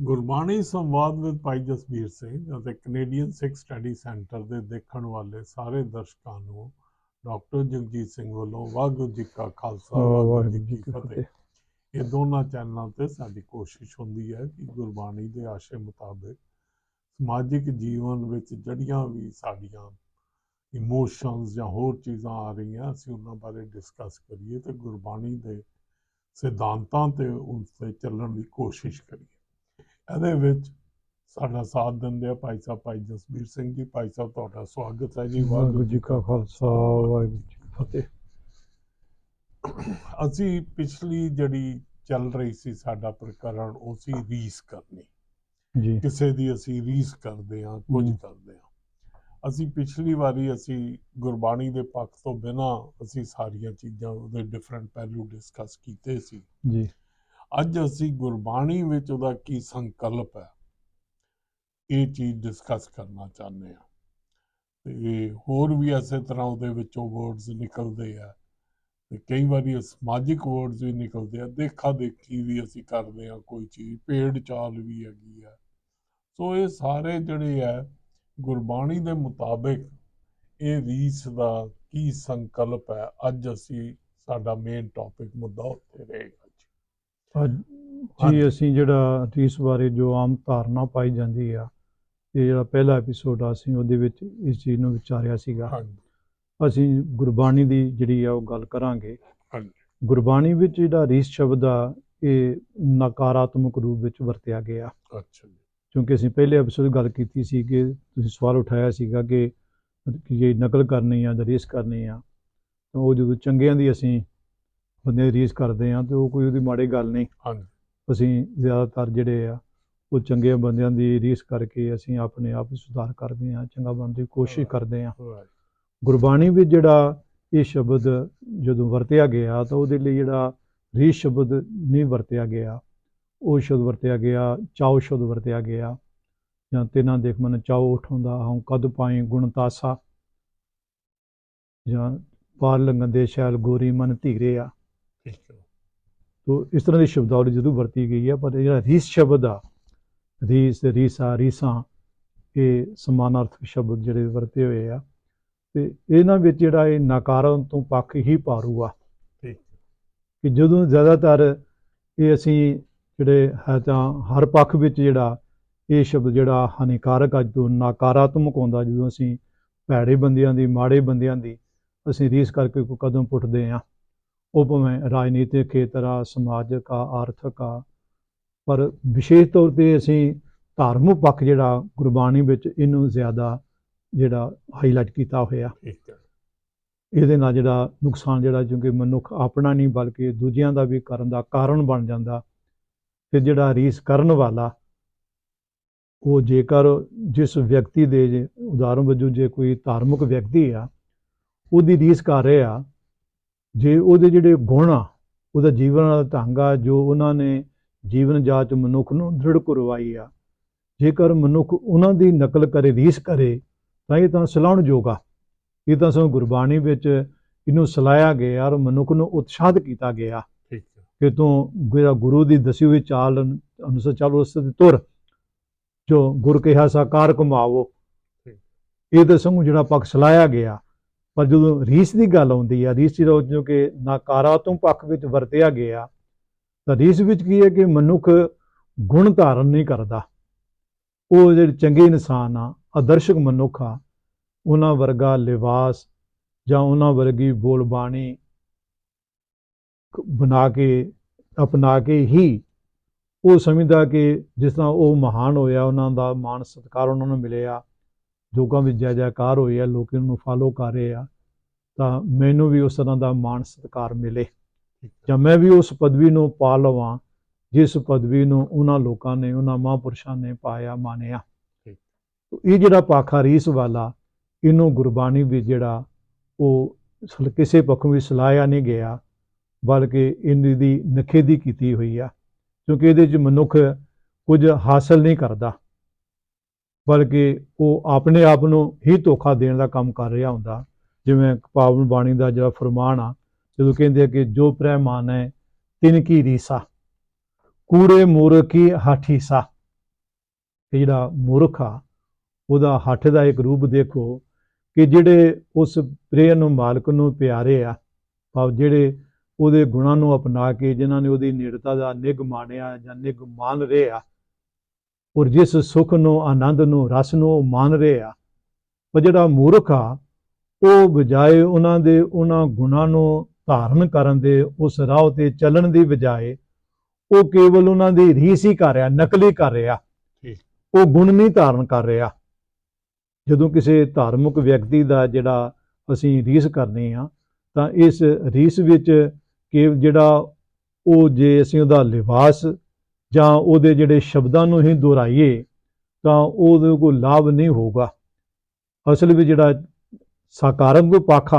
ਗੁਰਬਾਣੀ ਸੰਵਾਦ ਵਿਦ ਭਾਈ ਜਸਬੀਰ ਸਿੰਘ ਅਤੇ ਕੈਨੇਡੀਅਨ ਸਿੱਖ study centre ਦੇ ਦੇਖਣ ਵਾਲੇ ਸਾਰੇ ਦਰਸ਼ਕਾਂ ਨੂੰ ਡਾਕਟਰ ਜਗਜੀਤ ਸਿੰਘ ਵੱਲੋਂ ਵਾਹਿਗੁਰੂ ਜੀ ਕਾ ਖਾਲਸਾ ਵਾਹਿਗੁਰੂ ਜੀ ਕੀ ਫਤਿਹ। ਇਹ ਦੋਨਾਂ ਚੈਨਲਾਂ ਤੇ ਸਾਡੀ ਕੋਸ਼ਿਸ਼ ਹੁੰਦੀ ਹੈ ਕਿ ਗੁਰਬਾਣੀ ਦੇ ਆਸ਼ੇ ਮੁਤਾਬਿਕ ਸਮਾਜਿਕ ਜੀਵਨ ਵਿੱਚ ਜਿਹੜੀਆਂ ਵੀ ਸਾਡੀਆਂ ਇਮੋਸ਼ਨਸ ਜਾਂ ਹੋਰ ਚੀਜ਼ਾਂ ਆ ਰਹੀਆਂ ਅਸੀਂ ਉਹਨਾਂ ਬਾਰੇ ਡਿਸਕਸ ਕਰੀਏ ਤੇ ਗੁਰਬਾਣੀ ਦੇ ਸਿਧਾਂਤਾਂ ਤੇ ਉਸ ਤੇ ਚੱਲਣ ਦੀ ਕੋਸ਼ਿਸ਼ ਕਰੀਏ। ਇਹਦੇ ਵਿੱਚ ਸਾਡਾ ਸਾਥ ਦਿੰਦੇ ਆ ਭਾਈ ਸਾਹਿਬ ਭਾਈ ਜਸਬੀਰ ਸਿੰਘ ਜੀ। ਭਾਈ ਸਾਹਿਬ ਤੁਹਾਡਾ ਸਵਾਗਤ ਹੈ ਜੀ। ਵਾਹਿਗੁਰੂ ਜੀ ਕਾ ਖਾਲਸਾ ਵਾਹਿਗੁਰੂ ਜੀ ਕੀ ਫਤਿਹ। ਅਸੀਂ ਪਿਛਲੀ ਜਿਹੜੀ ਚੱਲ ਰਹੀ ਸੀ ਸਾਡਾ ਪ੍ਰਕਰਣ ਉਹ ਸੀ ਰੀਸ ਕਰਨੀ। ਜੀ। ਕਿਸੇ ਦੀ ਅਸੀਂ ਰੀਸ ਕਰਦੇ ਹਾਂ ਕੁਝ। ਕਰਦੇ ਹਾਂ। ਅਸੀਂ ਪਿਛਲੀ ਵਾਰੀ ਅਸੀਂ ਗੁਰਬਾਣੀ ਦੇ ਪੱਖ ਤੋਂ ਬਿਨਾ ਅਸੀਂ ਸਾਰੀਆਂ ਚੀਜ਼ਾਂ ਉਹਦੇ ਡਿਫਰੈਂਟ ਪਹਿਲੂ ਡਿਸਕਸ ਕੀਤੇ ਸੀ। ਜੀ। ਅੱਜ ਅਸੀਂ ਗੁਰਬਾਣੀ ਵਿੱਚ ਉਹਦਾ ਕੀ ਸੰਕਲਪ ਹੈ, ਇਹ ਚੀਜ਼ ਡਿਸਕਸ ਕਰਨਾ ਚਾਹੁੰਦੇ ਹਾਂ। ਤੇ ਹੋਰ ਵੀ ਐਸੇ ਤਰ੍ਹਾਂ ਉਹਦੇ ਵਿੱਚੋਂ ਵਰਡਸ ਨਿਕਲਦੇ ਆ, ਤੇ ਕਈ ਵਾਰੀ ਸਮਾਜਿਕ ਵਰਡਸ ਵੀ ਨਿਕਲਦੇ ਆ ਦੇਖਾ ਦੇਖੀ ਵੀ ਅਸੀਂ ਕਰਦੇ ਆ ਕੋਈ ਚੀਜ਼ ਪੇੜ ਚਾਲ ਵੀ ਹੈਗੀ ਆ। ਸੋ ਇਹ ਸਾਰੇ ਜਿਹੜੇ ਆ, ਗੁਰਬਾਣੀ ਦੇ ਮੁਤਾਬਿਕ ਇਹ ਰੀਸ ਦਾ ਕੀ ਸੰਕਲਪ ਹੈ, ਅੱਜ ਅਸੀਂ ਸਾਡਾ ਮੇਨ ਟੌਪਿਕ ਮੁੱਦਾ ਉੱਤੇ ਰਹੇਗਾ। ਅੱਜ। ਜੀ ਅਸੀਂ ਜਿਹੜਾ ਰੀਸ ਬਾਰੇ ਜੋ ਆਮ ਧਾਰਨਾ ਪਾਈ ਜਾਂਦੀ ਆ ਇਹ ਜਿਹੜਾ ਪਹਿਲਾ ਐਪੀਸੋਡ ਆ ਅਸੀਂ ਉਹਦੇ ਵਿੱਚ ਇਸ ਚੀਜ਼ ਨੂੰ ਵਿਚਾਰਿਆ ਸੀਗਾ। ਅਸੀਂ ਗੁਰਬਾਣੀ ਦੀ ਜਿਹੜੀ ਆ ਉਹ ਗੱਲ ਕਰਾਂਗੇ। ਹਾਂਜੀ ਗੁਰਬਾਣੀ ਵਿੱਚ ਜਿਹੜਾ ਰੀਸ ਸ਼ਬਦ ਆ ਇਹ ਨਕਾਰਾਤਮਕ ਰੂਪ ਵਿੱਚ ਵਰਤਿਆ ਗਿਆ। ਅੱਛਾ ਜੀ। ਕਿਉਂਕਿ ਅਸੀਂ ਪਹਿਲੇ ਐਪੀਸੋਡ ਗੱਲ ਕੀਤੀ ਸੀ ਕਿ ਤੁਸੀਂ ਸਵਾਲ ਉਠਾਇਆ ਸੀਗਾ ਕਿ ਕਿ ਜੇ ਨਕਲ ਕਰਨੀ ਆ ਜਾਂ ਰੀਸ ਕਰਨੀ ਆ ਤਾਂ ਉਹ ਜਦੋਂ ਚੰਗਿਆਂ ਦੀ ਅਸੀਂ ਬੰਦੇ ਰੀਸ ਕਰਦੇ ਆ ਤੇ ਉਹ ਕੋਈ ਉਹਦੀ ਮਾੜੀ ਗੱਲ ਨਹੀਂ। ਹਾਂਜੀ। ਅਸੀਂ ਜ਼ਿਆਦਾਤਰ ਜਿਹੜੇ ਆ ਉਹ ਚੰਗੇ ਬੰਦਿਆਂ ਦੀ ਰੀਸ ਕਰਕੇ ਅਸੀਂ ਆਪਣੇ ਆਪ ਸੁਧਾਰ ਕਰਦੇ ਆ ਚੰਗਾ ਬਣਨ ਦੀ ਕੋਸ਼ਿਸ਼ ਕਰਦੇ ਆ ਗੁਰਬਾਣੀ ਵਿੱਚ ਜਿਹੜਾ ਇਹ ਸ਼ਬਦ ਜਦੋਂ ਵਰਤਿਆ ਗਿਆ ਤਾਂ ਉਹਦੇ ਲਈ ਜਿਹੜਾ ਰੀਸ ਸ਼ਬਦ ਨਹੀਂ ਵਰਤਿਆ ਗਿਆ। ਉਹ ਸ਼ਬਦ ਵਰਤਿਆ ਗਿਆ ਚਾਉ ਸ਼ਬਦ ਵਰਤਿਆ ਗਿਆ। ਜਾਂ ਤਿੰਨਾਂ ਦੇਖ ਮਨ ਚਾਉ ਉਠਾਉਂਦਾ ਹਉ ਕਦ ਪਾਈ ਗੁਣ ਤਾਸਾ। ਜਾਂ ਪਾਰ ਲੰਘਣ ਦੇ ਸ਼ੈਲ ਗੋਰੀ ਮਨ ਧੀਰੇ ਆ। ਤੋ ਇਸ ਤਰ੍ਹਾਂ ਦੀ ਸ਼ਬਦਾਵਲੀ ਜਦੋਂ ਵਰਤੀ ਗਈ ਹੈ ਪਰ ਇਹ ਜਿਹੜਾ ਰੀਸ ਸ਼ਬਦ ਆ ਰੀਸ ਰੀਸਾ ਰੀਸਾਂ ਇਹ ਸਮਾਨਾਰਥਕ ਸ਼ਬਦ ਜਿਹੜੇ ਵਰਤੇ ਹੋਏ ਆ ਤੇ ਇਹਨਾਂ ਵਿੱਚ ਜਿਹੜਾ ਇਹ ਨਕਾਰਨ ਤੋਂ ਪੱਖ ਹੀ ਪਾਰੂ ਆ। ਕਿ ਜਦੋਂ ਜ਼ਿਆਦਾਤਰ ਇਹ ਅਸੀਂ ਜਿਹੜੇ ਹੈ ਤਾਂ ਹਰ ਪੱਖ ਵਿੱਚ ਜਿਹੜਾ ਇਹ ਸ਼ਬਦ ਜਿਹੜਾ ਹਾਨੀਕਾਰਕ ਅੱਜ ਤੋਂ ਨਕਾਰਾਤਮਕ ਹੁੰਦਾ ਜਦੋਂ ਅਸੀਂ ਭੈੜੇ ਬੰਦਿਆਂ ਦੀ ਮਾੜੇ ਬੰਦਿਆਂ ਦੀ ਅਸੀਂ ਰੀਸ ਕਰਕੇ ਕੋਈ ਕਦਮ ਪੁੱਟਦੇ ਆ। ਉਹ ਭਾਵੇਂ ਰਾਜਨੀਤਿਕ ਖੇਤਰ ਆ ਸਮਾਜਿਕ ਆ ਆਰਥਿਕ ਆ ਪਰ ਵਿਸ਼ੇਸ਼ ਤੌਰ ਤੇ ਅਸੀਂ ਧਾਰਮਿਕ ਪੱਖ ਜਿਹੜਾ ਗੁਰਬਾਣੀ ਵਿੱਚ ਇਹਨੂੰ ਜ਼ਿਆਦਾ ਜਿਹੜਾ ਹਾਈਲਾਈਟ ਕੀਤਾ ਹੋਇਆ। ਇਹਦੇ ਨਾਲ ਜਿਹੜਾ ਨੁਕਸਾਨ ਜਿਹੜਾ ਕਿਉਂਕਿ ਮਨੁੱਖ ਆਪਣਾ ਨਹੀਂ ਬਲਕਿ ਦੂਜਿਆਂ ਦਾ ਵੀ ਕਰਨ ਦਾ ਕਾਰਨ ਬਣ ਜਾਂਦਾ। ਤੇ ਜਿਹੜਾ ਰੀਸ ਕਰਨ ਵਾਲਾ ਉਹ ਜੇਕਰ ਜਿਸ ਵਿਅਕਤੀ ਦੇ ਜੇ ਉਦਾਹਰਣ ਵਜੋਂ ਜੇ ਕੋਈ ਧਾਰਮਿਕ ਵਿਅਕਤੀ ਆ ਉਹਦੀ ਰੀਸ ਕਰ ਰਿਹਾ ਜੇ ਉਹਦੇ ਜਿਹੜੇ ਗੁਣ ਆ ਉਹਦਾ ਜੀਵਨ ਦਾ ਢੰਗ ਆ ਜੋ ਉਹਨਾਂ ਨੇ ਜੀਵਨ ਜਾਚ ਮਨੁੱਖ ਨੂੰ ਦ੍ਰਿੜ ਕਰਵਾਈ ਆ ਜੇਕਰ ਮਨੁੱਖ ਉਹਨਾਂ ਦੀ ਨਕਲ ਕਰੇ ਰੀਸ ਕਰੇ ਤਾਂ ਇਹ ਤਾਂ ਸਲਾਹੁਣਯੋਗ ਆ। ਇਹ ਤਾਂ ਸੋ ਗੁਰਬਾਣੀ ਵਿੱਚ ਇਹਨੂੰ ਸਲਾਇਆ ਗਿਆ ਔਰ ਮਨੁੱਖ ਨੂੰ ਉਤਸ਼ਾਹਿਤ ਕੀਤਾ ਗਿਆ। ਠੀਕ ਹੈ। ਕਿ ਤੂੰ ਜਿਹੜਾ ਗੁਰੂ ਦੀ ਦਸੀ ਹੋਈ ਚਾਲ ਅਨੁਸਾਰ ਚੱਲ ਉਸ ਤੇ ਤੁਰ ਜੋ ਗੁਰ ਕਿਹਾ ਸਾਕਾਰ ਕਮਾਵੋ। ਇਹ ਤਾਂ ਸੰਗ ਜਿਹੜਾ ਪੱਖ ਸਲਾਇਆ ਗਿਆ। ਪਰ ਜਦੋਂ ਰੀਸ ਦੀ ਗੱਲ ਆਉਂਦੀ ਆ, ਰੀਸ ਜਿਹੜਾ ਜੋ ਕਿ ਨਕਾਰਾਤਮਕ ਪੱਖ ਵਿੱਚ ਵਰਤਿਆ ਗਿਆ, ਤਾਂ ਰੀਸ ਵਿੱਚ ਕੀ ਹੈ ਕਿ ਮਨੁੱਖ ਗੁਣ ਧਾਰਨ ਨਹੀਂ ਕਰਦਾ। ਉਹ ਜਿਹੜੇ ਚੰਗੇ ਇਨਸਾਨ ਆ, ਆਦਰਸ਼ਕ ਮਨੁੱਖ ਆ, ਉਹਨਾਂ ਵਰਗਾ ਲਿਬਾਸ ਜਾਂ ਉਹਨਾਂ ਵਰਗੀ ਬੋਲਬਾਣੀ ਬਣਾ ਕੇ, ਅਪਣਾ ਕੇ ਹੀ ਉਹ ਸਮਝਦਾ ਕਿ ਜਿਸ ਤਰ੍ਹਾਂ ਉਹ ਮਹਾਨ ਹੋਇਆ, ਉਹਨਾਂ ਦਾ ਮਾਣ ਸਤਿਕਾਰ ਉਹਨਾਂ ਨੂੰ ਮਿਲਿਆ ਲੋਕਾਂ ਵਿੱਚ ਜੈ ਜੈਕਾਰ ਹੋਈ ਆ ਲੋਕ ਉਹਨੂੰ ਫਾਲੋ ਕਰ ਰਹੇ ਆ ਤਾਂ ਮੈਨੂੰ ਵੀ ਉਸ ਤਰ੍ਹਾਂ ਦਾ ਮਾਣ ਸਤਿਕਾਰ ਮਿਲੇ। ਹੈ ਜਾਂ ਮੈਂ ਵੀ ਉਸ ਪਦਵੀ ਨੂੰ ਪਾ ਲਵਾਂ ਜਿਸ ਪਦਵੀ ਨੂੰ ਉਹਨਾਂ ਲੋਕਾਂ ਨੇ ਉਹਨਾਂ ਮਹਾਂਪੁਰਸ਼ਾਂ ਨੇ ਪਾਇਆ ਮਾਨਿਆ। ਤੋ ਇਹ ਜਿਹੜਾ ਪਾਖਾ ਰੀਸ ਵਾਲਾ ਇਹਨੂੰ ਗੁਰਬਾਣੀ ਵਿੱਚ ਜਿਹੜਾ ਉਹ ਕਿਸੇ ਪੱਖੋਂ ਵੀ ਸਲਾਹਿਆ ਨਹੀਂ ਗਿਆ ਬਲਕਿ ਇਹਨਾਂ ਦੀ ਨਖੇਦੀ ਕੀਤੀ ਹੋਈ ਆ ਕਿਉਂਕਿ ਇਹਦੇ 'ਚ ਮਨੁੱਖ ਕੁਝ ਹਾਸਲ ਨਹੀਂ ਕਰਦਾ। ਬਲਕਿ ਉਹ ਆਪਣੇ ਆਪ ਨੂੰ ਹੀ ਧੋਖਾ ਦੇਣ ਦਾ ਕੰਮ ਕਰ ਰਿਹਾ ਹੁੰਦਾ। ਜਿਵੇਂ ਪਾਵਨ ਬਾਣੀ ਦਾ ਜਿਹੜਾ ਫਰਮਾਨ ਆ, ਜਦੋਂ ਕਹਿੰਦੇ ਆ ਕਿ ਜੋ ਪ੍ਰਹਿਮਾਨ ਹੈ ਤਿਨ ਕੀ ਰੀਸਾ, ਕੂੜੇ ਮੂਰਖ ਕੀ ਹਾਠੀਸਾ ਇਹ ਜਿਹੜਾ ਮੂਰਖ ਆ, ਉਹਦਾ ਹੱਠ ਦਾ ਇੱਕ ਰੂਪ ਦੇਖੋ ਕਿ ਜਿਹੜੇ ਉਸ ਪ੍ਰੇਮ ਨੂੰ ਮਾਲਕ ਨੂੰ ਪਿਆਰੇ ਆ, ਭਾਵ ਜਿਹੜੇ ਉਹਦੇ ਗੁਣਾਂ ਨੂੰ ਅਪਣਾ ਕੇ, ਜਿਨ੍ਹਾਂ ਨੇ ਉਹਦੀ ਨੇੜਤਾ ਦਾ ਨਿਗ ਮਾਣਿਆ ਜਾਂ ਨਿਗ ਮਾਨ ਰਹੇ ਆ ਔਰ ਜਿਸ ਸੁਖ ਨੂੰ ਆਨੰਦ ਨੂੰ ਰਸ ਨੂੰ ਉਹ ਮਾਨ ਰਹੇ ਆ ਪਰ ਜਿਹੜਾ ਮੂਰਖ ਆ ਉਹ ਬਜਾਏ ਉਹਨਾਂ ਦੇ ਉਹਨਾਂ ਗੁਣਾਂ ਨੂੰ ਧਾਰਨ ਕਰਨ ਦੇ ਉਸ ਰਾਹ ਤੇ ਚੱਲਣ ਦੀ ਬਜਾਏ ਉਹ ਕੇਵਲ ਉਹਨਾਂ ਦੀ ਰੀਸ ਹੀ ਕਰ ਰਿਹਾ ਨਕਲੀ ਕਰ ਰਿਹਾ ਠੀਕ। ਉਹ ਗੁਣ ਨਹੀਂ ਧਾਰਨ ਕਰ ਰਿਹਾ ਜਦੋਂ ਕਿਸੇ ਧਾਰਮਿਕ ਵਿਅਕਤੀ ਦਾ ਜਿਹੜਾ ਅਸੀਂ ਰੀਸ ਕਰਨੀ ਆ ਤਾਂ ਇਸ ਰੀਸ ਵਿੱਚ ਕਿ ਜਿਹੜਾ ਉਹ ਜੇ ਅਸੀਂ ਉਹਦਾ ਲਿਬਾਸ ਜਾਂ ਉਹਦੇ ਜਿਹੜੇ ਸ਼ਬਦਾਂ ਨੂੰ ਹੀ ਦੁਹਰਾਈਏ ਤਾਂ ਉਹਦੇ ਕੋਈ ਲਾਭ ਨਹੀਂ ਹੋਊਗਾ। ਅਸਲ ਵਿੱਚ ਜਿਹੜਾ ਸਾਕਾਰਤਮਕ ਪੱਖ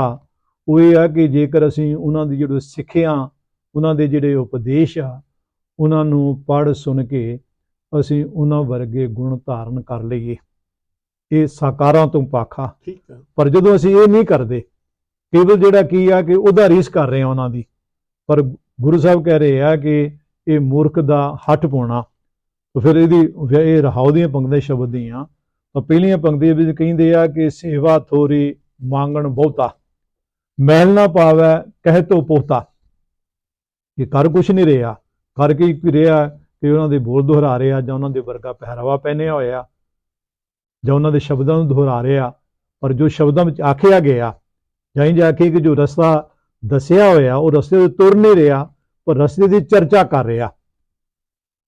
ਉਹ ਇਹ ਆ ਕਿ ਜੇਕਰ ਅਸੀਂ ਉਹਨਾਂ ਦੀ ਜਿਹੜੀ ਸਿੱਖਿਆ ਉਹਨਾਂ ਦੇ ਜਿਹੜੇ ਉਪਦੇਸ਼ ਆ ਉਹਨਾਂ ਨੂੰ ਪੜ੍ਹ ਸੁਣ ਕੇ ਅਸੀਂ ਉਹਨਾਂ ਵਰਗੇ ਗੁਣ ਧਾਰਨ ਕਰ ਲਈਏ। ਇਹ ਸਾਕਾਰਾਂ ਤੋਂ ਪੱਖ ਠੀਕ ਹੈ ਪਰ ਜਦੋਂ ਅਸੀਂ ਇਹ ਨਹੀਂ ਕਰਦੇ ਕੇਵਲ ਜਿਹੜਾ ਕੀ ਆ ਕਿ ਉਹਦਾ ਰੀਸ ਕਰ ਰਹੇ ਆ ਉਹਨਾਂ ਦੀ। ਪਰ ਗੁਰੂ ਸਾਹਿਬ ਕਹਿ ਰਹੇ ਆ ਕਿ ਇਹ ਮੂਰਖ ਦਾ ਹੱਠ ਪਾਉਣਾ, ਤਾਂ ਫਿਰ ਇਹਦੀ ਵ- ਇਹ ਰਹਾਉ ਦੀਆਂ ਪੰਕਤੀਆਂ ਸ਼ਬਦ ਦੀਆਂ। ਤਾਂ ਪਹਿਲੀਆਂ ਪੰਕਤੀਆਂ ਵਿੱਚ ਕਹਿੰਦੇ ਆ ਕਿ ਸੇਵਾ ਥੋਰੀ ਮੰਗਣ ਬਹੁਤਾ, ਮੈਲ ਨਾ ਪਾਵੈ ਕਹਿ ਤੋ ਪੋਤਾ। ਇਹ ਕਰ ਕੁਛ ਨਹੀਂ ਰਿਹਾ ਕਰ ਕੀ ਰਿਹਾ ਕਿ ਉਹਨਾਂ ਦੇ ਬੋਲ ਦੁਹਰਾ ਰਿਹਾ ਜਾਂ ਉਹਨਾਂ ਦੇ ਵਰਗਾ ਪਹਿਰਾਵਾ ਪਹਿਨਿਆ ਹੋਇਆ, ਜਾਂ ਉਹਨਾਂ ਦੇ ਸ਼ਬਦਾਂ ਨੂੰ ਦੁਹਰਾ ਰਿਹਾ, ਪਰ ਜੋ ਸ਼ਬਦਾਂ ਵਿੱਚ ਆਖਿਆ ਗਿਆ, ਜਾਂ ਇੰਜ ਆਖੀ ਕਿ ਜੋ ਰਸਤਾ ਦੱਸਿਆ ਹੋਇਆ, ਉਹ ਰਸਤੇ ਤੇ ਤੁਰ ਨਹੀਂ ਰਿਹਾ ਪਰ ਰਸਤੇ ਦੀ ਚਰਚਾ ਕਰ ਰਿਹਾ।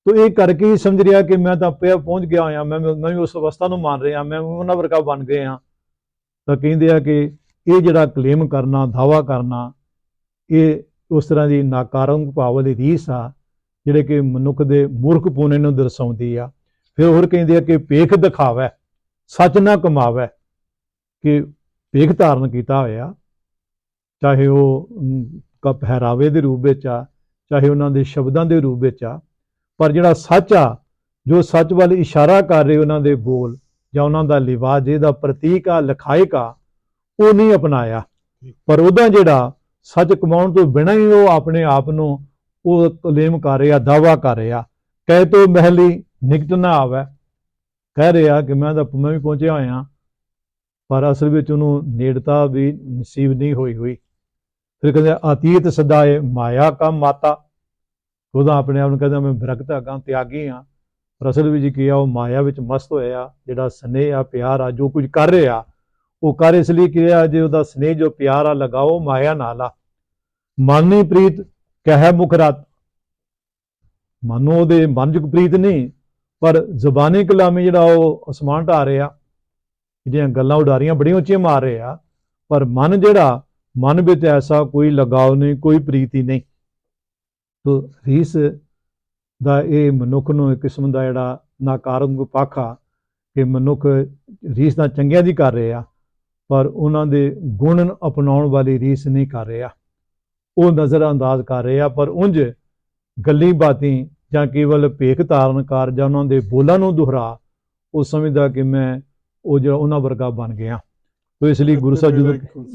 ਤੋ ਇਹ ਕਰਕੇ ਹੀ ਸਮਝ ਰਿਹਾ ਕਿ ਮੈਂ ਤਾਂ ਪਿਆ ਪਹੁੰਚ ਗਿਆ ਹੋਇਆ ਮੈਂ ਮੈਂ ਵੀ ਉਸ ਅਵਸਥਾ ਨੂੰ ਮੰਨ ਰਿਹਾ ਮੈਂ ਵੀ ਉਹਨਾਂ ਵਰਗਾ ਬਣ ਗਏ ਹਾਂ। ਤਾਂ ਕਹਿੰਦੇ ਆ ਕਿ ਇਹ ਜਿਹੜਾ ਕਲੇਮ ਕਰਨਾ ਦਾਵਾ ਕਰਨਾ ਇਹ ਉਸ ਤਰ੍ਹਾਂ ਦੀ ਨਾਕਾਰਤਮਕ ਭਾਵ ਵਾਲੀ ਰੀਸ ਆ ਜਿਹੜੇ ਕਿ ਮਨੁੱਖ ਦੇ ਮੂਰਖ ਪੂਨੇ ਨੂੰ ਦਰਸਾਉਂਦੀ ਆ। ਫਿਰ ਹੋਰ ਕਹਿੰਦੇ ਆ ਕਿ ਭੇਖ ਦਿਖਾਵੇ ਸੱਚ ਨਾ ਕਮਾਵੇ ਕਿ ਭੇਖ ਧਾਰਨ ਕੀਤਾ ਹੋਇਆ ਚਾਹੇ ਉਹ ਅਮ, ਕ ਪਹਿਰਾਵੇ ਦੇ ਰੂਪ ਵਿੱਚ ਆ ਚਾਹੇ ਉਹਨਾਂ ਦੇ ਸ਼ਬਦਾਂ ਦੇ ਰੂਪ ਵਿੱਚ ਆ, ਪਰ ਜਿਹੜਾ ਸੱਚ ਆ, ਜੋ ਸੱਚ ਵੱਲ ਇਸ਼ਾਰਾ ਕਰ ਰਹੇ ਉਹਨਾਂ ਦੇ ਬੋਲ ਜਾਂ ਉਹਨਾਂ ਦਾ ਲਿਵਾਜ, ਇਹਦਾ ਪ੍ਰਤੀਕ ਆ, ਲਖਾਇਕ ਆ, ਉਹ ਨਹੀਂ ਅਪਣਾਇਆ। ਪਰ ਉਹਦਾ ਜਿਹੜਾ ਸੱਚ ਕਮਾਉਣ ਤੋਂ ਬਿਨਾਂ ਹੀ ਉਹ ਆਪਣੇ ਆਪ ਨੂੰ ਉਹ ਕਲੇਮ ਕਰ ਰਿਹਾ ਦਾਵਾ ਕਰ ਰਿਹਾ। ਕਹਿ ਤੋ ਮਹਿਲੀ ਨਿਕਟ ਨਾ ਆਵੇ। ਕਹਿ ਰਿਹਾ ਕਿ ਮੈਂ ਤਾਂ ਮੈਂ ਵੀ ਪਹੁੰਚਿਆ ਹੋਇਆ, ਪਰ ਅਸਲ ਵਿੱਚ ਉਹਨੂੰ ਨੇੜਤਾ ਵੀ ਨਸੀਬ ਨਹੀਂ ਹੋਈ ਹੋਈ। ਫਿਰ ਕਹਿੰਦੇ ਅਤੀਤ ਸਦਾਏ ਮਾਇਆ ਕਾ ਮਾਤਾ। ਉਹਦਾ ਆਪਣੇ ਆਪ ਨੂੰ ਕਹਿੰਦਾ ਮੈਂ ਵਿਰਕਤ ਹੈਗਾ, ਤਿਆਗੀ ਹਾਂ। ਪਰ ਅਸਲ ਵਿੱਚ ਕੀ ਆ, ਉਹ ਮਾਇਆ ਵਿੱਚ ਮਸਤ ਹੋਇਆ ਜਿਹੜਾ ਸਨੇਹ ਆ, ਪਿਆਰ ਆ, ਜੋ ਕੁਝ ਕਰ ਰਿਹਾ, ਉਹ ਕਰ ਇਸ ਲਈ ਕਿਹਾ ਜੇ ਉਹਦਾ ਸਨੇਹ ਜੋ ਪਿਆਰ ਆ, ਲਗਾਓ ਮਾਇਆ ਨਾਲ ਆ। ਮਾਨੀ ਪ੍ਰੀਤ, ਕਹਿ ਮੁਖ ਰਾਤ। ਮਨੋ ਉਹਦੇ ਮਨ ਚ ਪ੍ਰੀਤ ਨਹੀਂ, ਪਰ ਜ਼ੁਬਾਨੀ ਕਲਾਮੀ ਜਿਹੜਾ ਉਹ ਅਸਮਾਨ ਢਾ ਰਿਹਾ। ਜਿਹੜੀਆਂ ਗੱਲਾਂ ਉਡਾਰੀਆਂ ਬੜੀਆਂ ਉੱਚੀਆਂ ਮਾਰ ਰਹੇ। ਆ ਪਰ ਮਨ ਜਿਹੜਾ ਮਨ ਵਿੱਚ ਐਸਾ ਕੋਈ ਲਗਾਵ ਨਹੀਂ, ਕੋਈ ਪ੍ਰੀਤੀ ਨਹੀਂ। ਤੋ ਰੀਸ ਦਾ ਇਹ ਮਨੁੱਖ ਨੂੰ ਇੱਕ ਕਿਸਮ ਦਾ ਜਿਹੜਾ ਨਾਕਾਰਤਮਕ ਪੱਖ ਆ ਕਿ ਮਨੁੱਖ ਰੀਸ ਦਾ ਚੰਗਿਆਂ ਦੀ ਕਰ ਰਹੇ ਆ ਪਰ ਉਹਨਾਂ ਦੇ ਗੁਣ ਅਪਣਾਉਣ ਵਾਲੀ ਰੀਸ ਨਹੀਂ ਕਰ ਰਿਹਾ। ਉਹ ਨਜ਼ਰ ਅੰਦਾਜ਼ ਕਰ ਰਹੇ ਆ ਪਰ ਉਂਝ ਗੱਲੀ ਬਾਤੀ ਜਾਂ ਕੇਵਲ ਭੇਖ ਧਾਰਨ ਕਰ ਜਾਂ ਉਹਨਾਂ ਦੇ ਬੋਲਾਂ ਨੂੰ ਦੁਹਰਾ, ਉਹ ਸਮਝਦਾ ਕਿ ਮੈਂ ਉਹ ਜਿਹੜਾ ਉਹਨਾਂ ਵਰਗਾ ਬਣ ਗਿਆ। ਤੋ ਇਸ ਲਈ ਗੁਰੂ ਸਾਹਿਬ ਜਦੋਂ